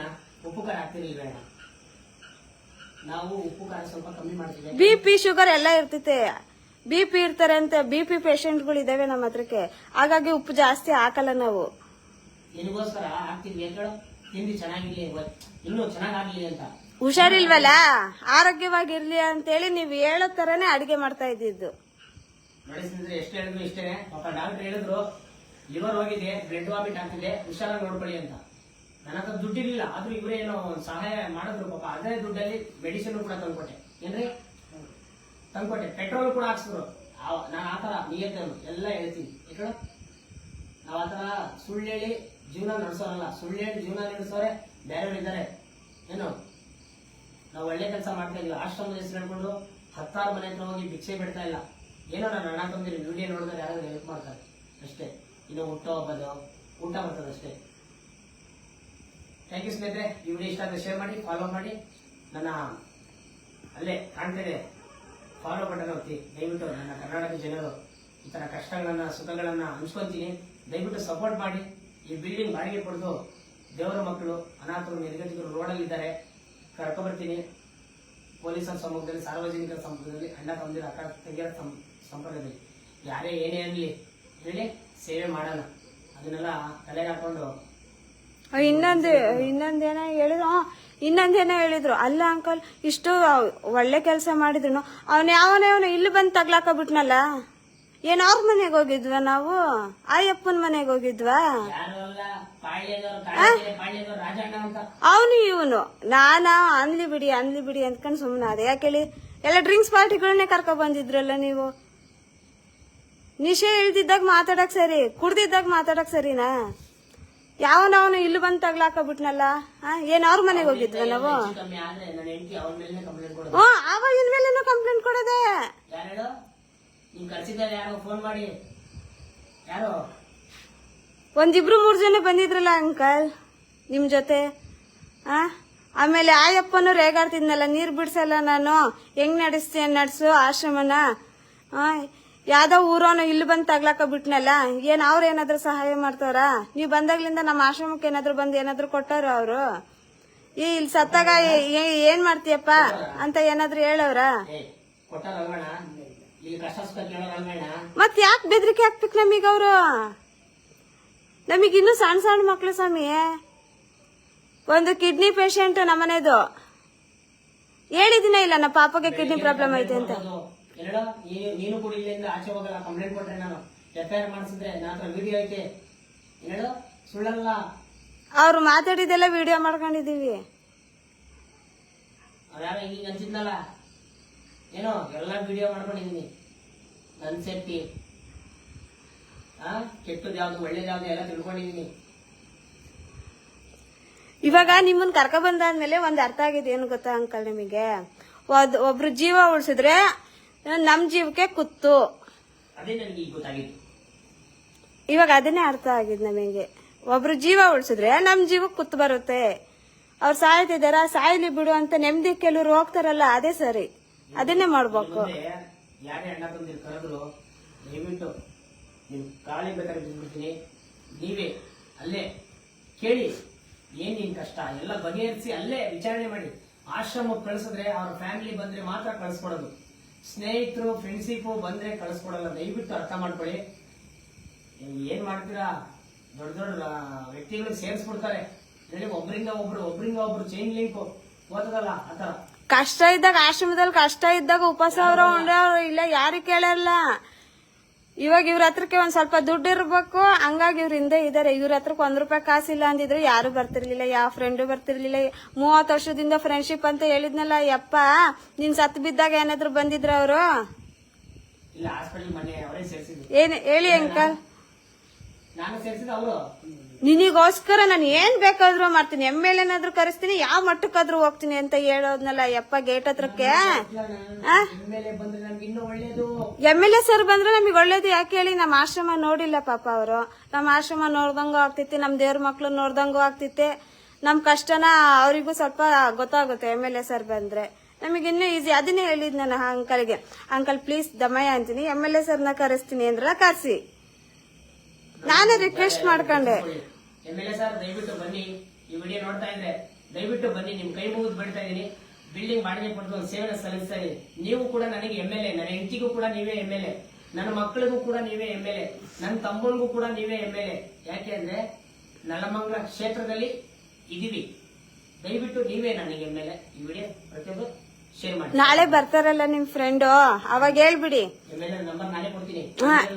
ಉಪ್ಪು ಖಾರ ಹಾಕ್ತೀರಿ ನಾವು ಉಪ್ಪು ಖಾರ ಸ್ವಲ್ಪ ಕಮ್ಮಿ ಮಾಡ್ತೀವಿ ಬಿ ಪಿ ಶುಗರ್ ಎಲ್ಲ ಇರ್ತೈತೆ. ಬಿ ಪಿ ಇರ್ತಾರೆ ಅಂತ ಬಿ ಪಿ ಪೇಷಂಟ್ಗಳು ಇದಾವೆ ನಮ್ಮ ಹತ್ರಕ್ಕೆ. ಹಾಗಾಗಿ ಉಪ್ಪು ಜಾಸ್ತಿ ಹಾಕಲ್ಲ ನಾವು. ನಿನಗೋಸ್ಕರ ಹಾಕ್ತಿದ್ವಿ ಅಂತ ಹೇಳು. ತಿಂಡಿ ಚೆನ್ನಾಗಿರ್ಲಿ ಇವತ್ತು ಇನ್ನೂ ಚೆನ್ನಾಗಾಗ್ಲಿ ಅಂತ. ಹುಷಾರಿಲ್ವಲ್ಲ? ಆರೋಗ್ಯವಾಗಿರ್ಲಿ ಅಂತೇಳಿ ನೀವು ಹೇಳೋ ತರನೇ ಅಡಿಗೆ ಮಾಡ್ತಾ ಇದ್ದಿದ್ದು. ಹೇಳಿದ್ರು ಇಷ್ಟೇ ಪಾಪ ಡಾಕ್ಟರ್ ಹೇಳಿದ್ರು ಲಿವರ್ ಹೋಗಿದೆ ಬ್ಲಡ್ ವಾಮಿಟ್ ಆಗ್ತಿದೆ, ಹುಷಾರಾಗಿ ನೋಡ್ಕೊಳ್ಳಿ ಅಂತ. ನನ್ನ ಹತ್ರ ದುಡ್ಡಿರಲಿಲ್ಲ, ಆದ್ರೂ ಇವರೇ ಏನೋ ಸಹಾಯ ಮಾಡಿದ್ರು ಪಾಪ. ಅದೇ ದುಡ್ಡಲ್ಲಿ ಮೆಡಿಸಿನ್ ಕೂಡ ತಂದ್ಕೊಟ್ಟೆ. ಏನ್ರಿ? ತಂದ್ಕೊಟ್ಟೆ. ಪೆಟ್ರೋಲ್ ಕೂಡ ಹಾಕ್ಸಿದ್ರು ನಾನು ಆತರ ನಿಯತ್ತನು ಎಲ್ಲ ಹೇಳ್ತೀನಿ. ಯಾಕಂದ್ರೆ ನಾವು ಆತರ ಸುಳ್ಳು ಹೇಳಿ ಜೀವನ ನಡೆಸೋರಲ್ಲ. ಸುಳ್ಳು ಹೇಳಿ ಜೀವನ ನಡೆಸೋರೆ ಬೇರೆಯವರಿದ್ದಾರೆ ಏನು? ನಾವು ಒಳ್ಳೆ ಕೆಲಸ ಮಾಡ್ತಾ ಇದ್ವಿ. ಆಶ್ರಮದ ಹೆಸರು ಹೇಳ್ಕೊಂಡು ಹತ್ತಾರು ಮನೆ ಹತ್ರ ಹೋಗಿ ಭಿಕ್ಷೆ ಬಿಡ್ತಾ ಇಲ್ಲ. ಏನೋ ನಾನು ಅಣ್ಣ ತಂದಿರಿ ವಿಡಿಯೋ ನೋಡಿದ್ರೆ, ಯಾರಾದ್ರೂ ಹೆಲ್ಪ್ ಮಾಡ್ತಾರೆ. ಅಷ್ಟೇ. ಇನ್ನು ಹುಟ್ಟೋ ಹಬ್ಬದು ಊಟ ಬರ್ತದಷ್ಟೇ ಥ್ಯಾಂಕ್ ಯು ಸ್ನೇಹಿತರೆ, ಈ ವಿಡಿಯೋ ಇಷ್ಟ ಆದರೆ ಶೇರ್ ಮಾಡಿ ಫಾಲೋ ಮಾಡಿ. ನನ್ನ ಅಲ್ಲೇ ಕಾಣ್ತಿದೆ ಫಾಲೋ ಬಟನ್ ಒತ್ತಿ. ದಯವಿಟ್ಟು ನನ್ನ ಕರ್ನಾಟಕ ಜನರು ಈ ಥರ ಕಷ್ಟಗಳನ್ನು, ಸುಖಗಳನ್ನು ಹಂಚ್ಕೊಂತೀನಿ. ದಯವಿಟ್ಟು ಸಪೋರ್ಟ್ ಮಾಡಿ. ಈ ಬಿಲ್ಡಿಂಗ್ ಬಾಡಿಗೆ ಕೊಡ್ದು ದೇವರ ಮಕ್ಕಳು, ಅನಾಥರು, ನಿರ್ಗತಿಕರು ರೋಡಲ್ಲಿದ್ದಾರೆ ಕರ್ಕೊಬರ್ತೀನಿ ಪೊಲೀಸರ ಸಮ್ಮುಖದಲ್ಲಿ, ಸಾರ್ವಜನಿಕರ ಸಮ್ಮುಖದಲ್ಲಿ, ಅಣ್ಣ ತಂದಿರೋ ಅಕ್ಕ, ತಂಗಿಯರ ಸಂಪರ್ಕದಲ್ಲಿ. ಯಾರೇ ಏನೇ ಅನ್ನಲಿ ಹೇಳಿ. ಸೇವೆ ಮಾಡೋಣ. ಅದನ್ನೆಲ್ಲ ತಲೆಗೆ ಹಾಕೊಂಡು. ಇನ್ನೊಂದು ಇನ್ನೊಂದೇನ ಹೇಳಿದ್ರು. ಇನ್ನೊಂದೇನ ಹೇಳಿದ್ರು. ಅಲ್ಲ ಅಂಕಲ್ ಇಷ್ಟು ಒಳ್ಳೆ ಕೆಲಸ ಮಾಡಿದ್ರು ಅವನ ಯಾವನೇವನು ಇಲ್ಲಿ ಬಂದು ತಗ್ಲಾಕಬಿಟ್ನಲ್ಲ? ಏನ್ ಅವ್ರ ಮನೆಗೆ ಹೋಗಿದ್ವ ನಾವು? ಅಯ್ಯಪ್ಪನ ಮನೆಗೆ ಹೋಗಿದ್ವಾ? ಅವನು ಇವನು. ನಾನ ಅನ್ಲಿ ಬಿಡಿ ಅನ್ಲಿ ಬಿಡಿ ಅಂದ್ಕೊಂಡು ಸುಮ್ಮನೆ ಅದೇ ಯಾಕೆ ಹೇಳಿ? ಎಲ್ಲ ಡ್ರಿಂಕ್ಸ್ ಪಾರ್ಟಿಗಳನ್ನೇ ಕರ್ಕೊ ಬಂದಿದ್ರಲ್ಲ ನೀವು? ನಿಶೆ ಇಳ್ದಿದ್ದಾಗ ಮಾತಾಡಕ್ ಸರಿ ಕುಡ್ದಿದ್ದಾಗ ಮಾತಾಡಕ್ ಸರಿನಾ? ಯಾವನವನು ಇಲ್ಲಿ ಬಂದು ತಗ್ಲಾಕಬಿಟ್ನಲ್ಲ? ಏನ್ ಅವ್ರ ಮನೆಗೆ ಹೋಗಿದ್ವ ನಾವು? ಹ್ಞೂ ಆವಾಗ ಮೇಲೇನು ಕಂಪ್ಲೇಂಟ್ ಕೊಡೋದೆ. ಒಂದಿಬ್ರು ಮೂರು ಜನ ಬಂದಿದ್ರಲ್ಲ ಅಂಕಲ್ ನಿಮ್ ಜೊತೆ? ಆ ಆಮೇಲೆ ಆಯಪ್ಪನು ರೇಗಾಡ್ತಿದ್ನಲ್ಲ ನೀರ್ ಬಿಡ್ಸಲ್ಲ ನಾನು? ಹೆಂಗ್ ನಡೆಸ್ತೀನಿ ನಡ್ಸು ಆಶ್ರಮನ? ಯಾವ್ದೋ ಊರೋನು ಇಲ್ಲಿ ಬಂದು ತಗ್ಲಾಕ ಬಿಟ್ನಲ್ಲ? ಏನ್ ಅವ್ರ ಏನಾದ್ರು ಸಹಾಯ ಮಾಡ್ತಾರ ನೀವ್ ಬಂದಾಗ್ಲಿಂದ ನಮ್ಮ ಆಶ್ರಮಕ್ಕೆ ಏನಾದ್ರು ಬಂದು ಏನಾದ್ರು ಕೊಟ್ಟಾರ ಅವರು? ಈ ಇಲ್ಲಿ ಸತ್ತಾಗ ಏನ್ ಮಾಡ್ತೀಯಪ್ಪ? ಅಂತ ಏನಾದ್ರು ಹೇಳವ್ರ? ಮತ್ ಯಾಕೆ ಬೆದರಿಕೆ ಹಾಕ್ಬೇಕು ನಮೀಗ ಅವರು? ನಮಗಿನ್ನೂ ಇನ್ನೂ ಸಣ್ಣ ಸಣ್ಣ ಮಕ್ಳು ಸ್ವಾಮಿ. ಒಂದು ಕಿಡ್ನಿ ಪೇಷಂಟ್ ನಮ್ಮನೆದು. ಹೇಳಿದಿನ ಇಲ್ಲ ನಮ್ಮ ಪಾಪಗೆ ಕಿಡ್ನಿ ಪ್ರಾಬ್ಲಮ್ ಐತೆ ಅಂತ. ಹೇಳು ನೀನು ಕೂಡ ಇಲ್ಲಿಂದ ಆಚೆ ಹೋಗಲ್ಲ ಕಂಪ್ಲೇಂಟ್ ಕೊಟ್ರೆ ನಾನು ಎಫ್ ಐ ಆರ್ ಮಾಡಿಸಿದ್ರೆ ನಾತ್ರ ಹತ್ರ ವಿಡಿಯೋ ಐತೆ. ಸುಳ್ಳಲ್ಲ. ಅವ್ರು ಮಾತಾಡಿದೆಲ್ಲ ವಿಡಿಯೋ ಮಾಡ್ಕೊಂಡಿದೀವಿ ಅವ್ರ್ಯಾರ ಹಿಂಗ ಅನ್ಸಿದ್ನಲ್ಲ ಏನೋ ಎಲ್ಲ ವಿಡಿಯೋ ಮಾಡ್ಕೊಂಡಿದೀನಿ ನನ್ ಸೇಫ್ಟಿ ಆ ಕೆಟ್ಟದ್ ಯಾವ್ದು ಒಳ್ಳೇದು ಯಾವ್ದು ಎಲ್ಲ ತಿಳ್ಕೊಂಡಿದೀನಿ ಇವಾಗ ನಿಮ್ಮನ್ ಕರ್ಕ ಬಂದಾದ್ಮೇಲೆ ಒಂದ್ ಅರ್ಥ ಆಗಿದೆ ಏನು ಗೊತ್ತಾ ಅಂಕಲ್ ನಿಮಗೆ? ಒಬ್ರು ಜೀವ ಉಳಿಸಿದ್ರೆ ನಮ್ ಜೀವಕ್ಕೆ ಕುತ್ತು. ಅದೇ ನನಗೆ ಈಗ ಗೊತ್ತಾಗಿತ್ತು ಇವಾಗ ಅದನ್ನೇ ಅರ್ಥ ಆಗಿದ್ ನಮಗೆ. ಒಬ್ರು ಜೀವ ಉಳಿಸಿದ್ರೆ ನಮ್ ಜೀವಕ್ಕೆ ಕುತ್ತು ಬರುತ್ತೆ. ಅವ್ರು ಸಾಯ್ತಿದಾರ ಸಾಯ್ಲಿ ಬಿಡು ಅಂತ ನೆಮ್ಮದಿ ಕೆಲವ್ರು ಹೋಗ್ತಾರಲ್ಲ ಅದೇ ಸರಿ. ಅದನ್ನೇ ಮಾಡ್ಬೇಕು. ಯಾರೇ ಅಣ್ಣ ತಂದಿರ್ ಕರೆದ್ರು ದಯವಿಟ್ಟು ನಿಮ್ ಕಾಳಿ ಬೇಕಾದ್ರೆ ಬಿದ್ಬಿಡ್ತೀನಿ. ನೀವೇ ಅಲ್ಲೇ ಕೇಳಿ. ಏನ್ ನಿನ್ ಕಷ್ಟ? ಎಲ್ಲ ಬಗೆಹರಿಸಿ ಅಲ್ಲೇ ವಿಚಾರಣೆ ಮಾಡಿ. ಆಶ್ರಮಕ್ಕೆ ಕಳ್ಸಿದ್ರೆ ಅವ್ರ ಫ್ಯಾಮಿಲಿ ಬಂದ್ರೆ ಮಾತ್ರ ಕಳ್ಸ್ಕೊಡೋದು. ಸ್ನೇಹಿತರು ಫ್ರೆಂಡ್ಶಿಪ್ಪು ಬಂದ್ರೆ ಕಳಿಸ್ಕೊಡಲ್ಲ. ದಯವಿಟ್ಟು ಅರ್ಥ ಮಾಡ್ಕೊಳ್ಳಿ. ಏನ್ ಮಾಡ್ತೀರಾ? ದೊಡ್ಡ ದೊಡ್ಡ ವ್ಯಕ್ತಿಗಳಿಗೆ ಸೇರಿಸ್ಬಿಡ್ತಾರೆ. ಹೇಳಿ ಒಬ್ರಿಂದ ಒಬ್ರು ಒಬ್ರಿಂದ ಒಬ್ರು ಚೈನ್ ಲಿಂಕ್ ಓದದಲ್ಲ ಆತರ ಕಷ್ಟ ಇದ್ದಾಗ ಆಶ್ರಮದಲ್ಲಿ ಕಷ್ಟ ಇದ್ದಾಗ ಉಪವಾಸ ಅವರು ಇಲ್ಲ ಯಾರು ಕೇಳಲ್ಲ. ಇವಾಗ ಇವ್ರ ಹತ್ರಕ್ಕೆ ಒಂದ್ ಸ್ವಲ್ಪ ದುಡ್ಡು ಇರ್ಬೇಕು. ಹಂಗಾಗಿ ಇವ್ರ ಹಿಂದೆ ಇದಾರೆ. ಇವ್ರ ಹತ್ರಕ್ಕೆ ಒಂದ್ ರೂಪಾಯಿ ಕಾಸಿಲ್ಲ ಅಂದಿದ್ರು ಯಾರು ಬರ್ತಿರ್ಲಿಲ್ಲ ಯಾವ ಫ್ರೆಂಡು ಬರ್ತಿರ್ಲಿಲ್ಲ. ಮೂವತ್ತು ವರ್ಷದಿಂದ ಫ್ರೆಂಡ್ಶಿಪ್ ಅಂತ ಹೇಳಿದ್ನಲ್ಲ ಯಪ್ಪ ನಿನ್ ಸತ್ ಬಿದ್ದಾಗ ಏನಾದ್ರು ಬಂದಿದ್ರ ಅವರು? ಏನ್ ಹೇಳಿ ಅಂಕಲ್. ನಿನಗೋಸ್ಕರ ನಾನು ಏನ್ ಬೇಕಾದ್ರೂ ಮಾಡ್ತೀನಿ. ಎಂ ಎಲ್ ಏನಾದ್ರೂ ಕರೆಸ್ತೀನಿ, ಯಾವ ಮಟ್ಟಕ್ಕಾದ್ರೂ ಹೋಗ್ತೀನಿ ಅಂತ ಹೇಳೋದ್ನಲ್ಲ ಯಪ್ಪ ಗೇಟ್ ಹತ್ರಕ್ಕೆ? ಎಂ ಎಲ್ ಎ ಸರ್ ಬಂದ್ರೆ ನಮಗೆ ಒಳ್ಳೇದು. ಯಾಕೆ ಹೇಳಿ ನಮ್ಮ ಆಶ್ರಮ ನೋಡಿಲ್ಲ ಪಾಪ ಅವರು. ನಮ್ಮ ಆಶ್ರಮ ನೋಡ್ದಂಗೂ ಆಗ್ತಿತ್ತು ನಮ್ಮ ದೇವ್ರ ಮಕ್ಳು ನೋಡ್ದಂಗೂ ಆಗ್ತಿತ್ತೆ. ನಮ್ಮ ಕಷ್ಟನ ಅವರಿಗೂ ಸ್ವಲ್ಪ ಗೊತ್ತಾಗುತ್ತೆ ಎಂ ಎಲ್ ಎ ಸರ್ ಬಂದ್ರೆ. ನಮಗೆ ಇನ್ನೂ ಈಸಿ. ಅದನ್ನೇ ಹೇಳಿದ್ ನಾನು ಅಂಕಲ್ಗೆ. ಅಂಕಲ್, ಪ್ಲೀಸ್ ದಮಯ ಅಂತೀನಿ. ಎಂ ಎಲ್ ಎ ಸರ್ನ ಕರೆಸ್ತೀನಿ ಅಂದ್ರ ಕರ್ಸಿ. ನಾನೇ ರಿಕ್ವೆಸ್ಟ್ ಮಾಡ್ಕೊಂಡೆ. ಸರ್, ದಯವಿಟ್ಟು ಬನ್ನಿ. ಈ ವಿಡಿಯೋ ನೋಡ್ತಾ ಇದ್ರೆ ದಯವಿಟ್ಟು ಬನ್ನಿ, ನಿಮ್ ಕೈ ಮುಗಿದು ಬಿಡ್ತಾ ಇದೀನಿ. ಬಿಲ್ಡಿಂಗ್ ಬಾಡಿಗೆ ಕೊಟ್ಟು ಒಂದು ಸೇವೆನ ಸಲ್ಲಿಸ್ತಾ ನೀವು ಕೂಡ ನನಗೆ ಎಂ ಎಲ್ ಎ, ನನ್ನ ಹೆಂಡತಿಗೂ ಕೂಡ ನೀವೇ ಎಂ ಎಲ್ ಎ. ನನ್ನ ಮಕ್ಕಳಿಗೂ ಕೂಡ ನೀವೇ ಎಂ ಎಲ್ ಎ. ನನ್ನ ತಮ್ಮನಿಗೂ ಕೂಡ ನೀವೇ ಎಂ ಎಲ್ ಎ. ಯಾಕೆ ಅಂದ್ರೆ ನಲಮಂಗಲ ಕ್ಷೇತ್ರದಲ್ಲಿ ಇದೀವಿ. ದಯವಿಟ್ಟು ನೀವೇ ನನಗೆ ಎಂ ಎಲ್ ಎ. ಈ ವಿಡಿಯೋ ಪ್ರತಿಯೊಬ್ಬರು ಶೇರ್ ಮಾಡಿ. ನಾಳೆ ಬರ್ತಾರಲ್ಲ ನಿಮ್ ಫ್ರೆಂಡು ಅವಾಗ ಹೇಳ್ಬಿಡಿ. ಎಂ ಎಲ್ ಎ ನಂಬರ್ ನಾನೇ ಕೊಡ್ತೀನಿ.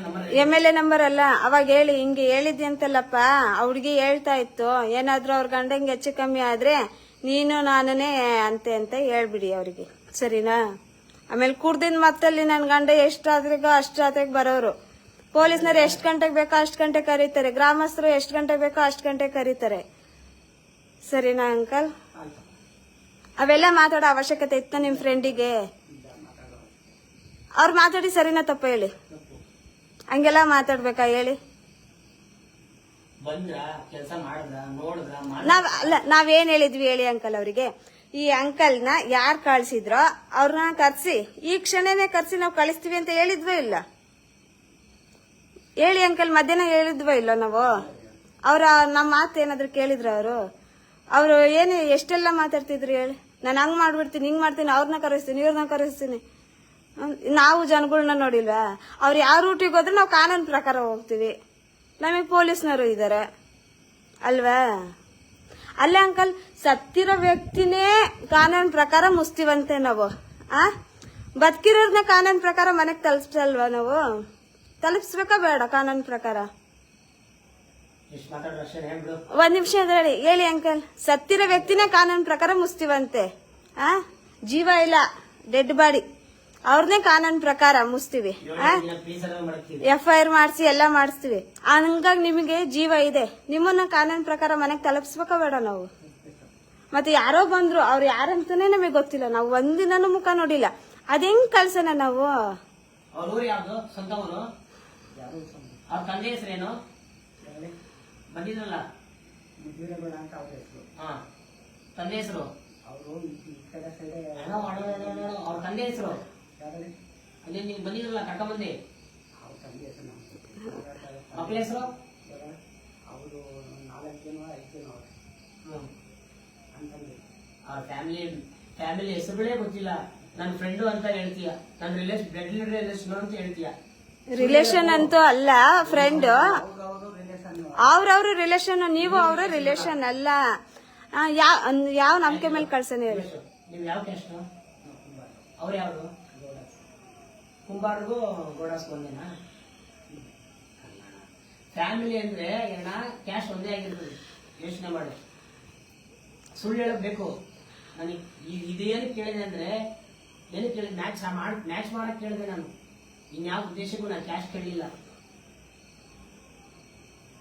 Number M L A number ಅಲ್ಲ. ಅವಾಗ ಹೇಳಿ ಹಿಂಗೆ ಹೇಳಿದ್ದೆ ಅಂತಲ್ಲಪ್ಪ ಅವ್ರಿಗೆ ಹುಡ್ಗಿ ಹೇಳ್ತಾ ಇತ್ತು. ಏನಾದ್ರೂ ಅವ್ರ ಗಂಡಂಗೆ ಹೆಚ್ಚು ಕಮ್ಮಿ ಆದ್ರೆ ನೀನು ನಾನೇ ಅಂತೆ ಅಂತ ಹೇಳ್ಬಿಡಿ ಅವ್ರಿಗೆ. ಸರಿನಾ? ಆಮೇಲೆ ಕುಡ್ದಿನ ಮತ್ತಲ್ಲಿ ನನ್ನ ಗಂಡ ಎಷ್ಟಾದ್ರಿಗೋ ಅಷ್ಟಾದ್ರಿಗೆ ಬರೋರು. ಪೊಲೀಸ್ನವ್ರು ಎಷ್ಟು ಗಂಟೆಗೆ ಬೇಕೋ ಅಷ್ಟು ಗಂಟೆ ಕರೀತಾರೆ. ಗ್ರಾಮಸ್ಥರು ಎಷ್ಟು ಗಂಟೆಗೆ ಬೇಕೋ ಅಷ್ಟು ಗಂಟೆ ಕರೀತಾರೆ. ಸರಿನಾ ಅಂಕಲ್? ಅವೆಲ್ಲ ಮಾತಾಡೋ ಅವಶ್ಯಕತೆ ಇತ್ತ ನಿಮ್ ಫ್ರೆಂಡಿಗೆ ಅವ್ರು ಮಾತಾಡಿ ಸರಿನಾ ತಪ್ಪ ಹೇಳಿ. ಹಂಗೆಲ್ಲ ಮಾತಾಡ್ಬೇಕಾ ಹೇಳಿ? ನಾವ್ ಅಲ್ಲ ನಾವೇನ್ ಹೇಳಿದ್ವಿ ಹೇಳಿ ಅಂಕಲ್ ಅವರಿಗೆ? ಈ ಅಂಕಲ್ನ ಯಾರು ಕಳ್ಸಿದ್ರೋ ಅವ್ರನ್ನ ಕರ್ಸಿ ಈ ಕ್ಷಣನೇ ಕರ್ಸಿ ನಾವು ಕಳಿಸ್ತೀವಿ ಅಂತ ಹೇಳಿದ್ವೋ ಇಲ್ಲ? ಹೇಳಿ ಅಂಕಲ್ ಮಧ್ಯಾಹ್ನ ಹೇಳಿದ್ವೋ ಇಲ್ಲ ನಾವು? ಅವ್ರ ನಮ್ಮ ಮಾತು ಏನಾದ್ರು ಕೇಳಿದ್ರ ಅವರು? ಅವರು ಏನು ಎಷ್ಟೆಲ್ಲ ಮಾತಾಡ್ತಿದ್ರು ಹೇಳಿ. ನಾನು ಹಂಗ್ ಮಾಡ್ಬಿಡ್ತೀನಿ, ಹಿಂಗೆ ಮಾಡ್ತೀನಿ ಅವ್ರನ್ನ ಕರೆಸ್ತೀನಿ ಇವ್ರನ್ನ ಕರೆಸ್ತೀನಿ. ನಾವು ಜನಗಳನ್ನ ನೋಡಿಲ್ವಾ? ಅವ್ರು ಯಾವ ರೂಟಿಗೆ ಹೋದ್ರೆ ನಾವು ಕಾನೂನು ಪ್ರಕಾರ ಹೋಗ್ತೀವಿ. ನಮಗೆ ಪೊಲೀಸ್ನವರು ಇದ್ದಾರೆ ಅಲ್ವಾ? ಅಲ್ಲೇ ಅಂಕಲ್, ಸತ್ತಿರೋ ವ್ಯಕ್ತಿನೇ ಕಾನೂನು ಪ್ರಕಾರ ಮುಸ್ತೀವಂತೆ ನಾವು. ಆ? ಬದುಕಿರೋರ್ನ ಕಾನೂನು ಪ್ರಕಾರ ಮನೆಗೆ ತಲುಪಿಸಲ್ವಾ ನಾವು? ತಲುಪಿಸ್ಬೇಕಾ ಬೇಡ ಕಾನೂನು ಪ್ರಕಾರ ಇಷ್ಟು ಮಾತಾಡೋ ಅಷ್ಟೇ ಹೇಳ್ಬಿಡು ಒಂದ್ ನಿಮಿಷ ಹೇಳಿ ಹೇಳಿ ಅಂಕಲ್. ಸತ್ತಿರೋ ವ್ಯಕ್ತಿನೇ ಕಾನೂನು ಪ್ರಕಾರ ಮುಸ್ತೀವಂತೆ. ಆ? ಜೀವ ಇಲ್ಲ ಡೆಡ್ ಬಾಡಿ. ಅವ್ರನ್ನೇ ಕಾನೂನು ಪ್ರಕಾರ ಮುಸ್ತೀವಿ. ಎಫ್ ಐ ಆರ್ ಮಾಡಿಸಿ ಎಲ್ಲ ಮಾಡಿಸ್ತೀವಿ. ಹಂಗಾಗಿ ನಿಮಗೆ ಜೀವ ಇದೆ. ನಿಮ್ಮನ್ನ ಕಾನೂನು ಪ್ರಕಾರ ಮನೆಗೆ ತಲುಪಿಸ್ಬೇಕ ಬೇಡ ನಾವು. ಮತ್ತೆ ಯಾರೋ ಬಂದ್ರು ಅವ್ರು ಯಾರಂತಾನೆ ನಮಗೆ ಗೊತ್ತಿಲ್ಲ. ನಾವು ಒಂದಿನೂ ಮುಖ ನೋಡಿಲ್ಲ. ಅದ್ ಹೆಂಗ್ ಕಳ್ಸೋಣ ನಾವು? ಬಂದಿದ್ರಲ್ಲ ಮುಜೀರಬೇಡ ಅಂತ ಅವ್ರ ಹೆಸರು ಹಾ ತಂದೆ ಹೆಸರು ಅವರು ಈ ಕಡೆ ಸೈಡ್ ಅವ್ರ ತಂದೆ ಹೆಸರು ಯಾರೇ ಅದೇ ನೀವು ಬಂದಿದ್ರಲ್ಲ ಬಂದೆ ಅವ್ರ ತಂದೆ ಹೆಸರು ನಮ್ಮ ಮಕ್ಳ ಹೆಸರು ಅವರು ನಾಲ್ಕು ಜನ ಐದು ಜನ ಅವ್ರು ಹ್ಮ್ ಅಂತಂದು ಅವ್ರ ಫ್ಯಾಮಿಲಿ ಫ್ಯಾಮಿಲಿ ಹೆಸರುಗಳೇ ಗೊತ್ತಿಲ್ಲ ನನ್ನ ಫ್ರೆಂಡು ಅಂತ ಹೇಳ್ತೀಯ ನನ್ನ ರಿಲೇಷನ್ ಬ್ಲಡ್ ರಿಲೇಷನ್ ಅಂತ ಹೇಳ್ತೀಯ ರಿಲೇಷನ್ ಅಂತೂ ಅಲ್ಲ ಫ್ರೆಂಡ್ ಅವ್ರವ್ರ ರಿಲೇಷನ್ ನೀವು ಅವ್ರ ರಿಲೇಷನ್ ಅಲ್ಲ. ಯಾವ ಯಾವ ನಂಬಿಕೆ ಮೇಲೆ ಕಳ್ಸೇನೆ ಹೇಳಿ. ಯಾವ ಕ್ಯಾಸ್ಟ್ ಅವ್ರು ಯಾವ್ದು? ಕುಂಬಾರ್ಗೂ ಗೋಡಾಸ್ ಒಂದೇನಾ? ಫ್ಯಾಮಿಲಿ ಅಂದ್ರೆ ಏನ ಕ್ಯಾಶ್ ಒಂದೇ ಆಗಿರ್ತದೆ ಯೋಚನೆ ಮಾಡಿ. ಸುಳ್ಳು ಹೇಳಬೇಕು ಬೇಕು. ನನಗೆ ಇದೇನು ಕೇಳಿದೆ ಅಂದ್ರೆ ಏನು ಕೇಳಿದೆ ಮ್ಯಾಚ್ ಮಾಡ್ ಮ್ಯಾಚ್ ಮಾಡಕ್ ಕೇಳಿದೆ ನಾನು. ಇನ್ಯಾವ ಉದ್ದೇಶಕ್ಕೂ ನಾನು ಕ್ಯಾಶ್ ಕೇಳಲಿಲ್ಲ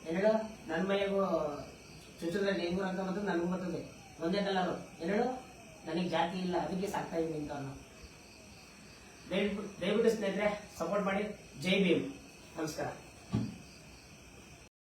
ಏನೇಳು ನನ್ನ ಮನೆಗೂ ಚುಚ್ಚಿದ್ರೆ ಅಂತ ಬರ್ತದೆ ನನಗೂ ಬರ್ತದೆ. ಒಂದೇ ಕಲರು. ಎರಡು ನನಗೆ ಜಾತಿ ಇಲ್ಲ, ಅದಕ್ಕೆ ಸಾಕ್ತಾ ಇದ್ದೀನಿ ಅಂತ ದಯವಿಟ್ಟು ದಯವಿಟ್ಟು ಸ್ನೇಹಿತರೆ ಸಪೋರ್ಟ್ ಮಾಡಿ. ಜೈ ಭೀಮ್. ನಮಸ್ಕಾರ.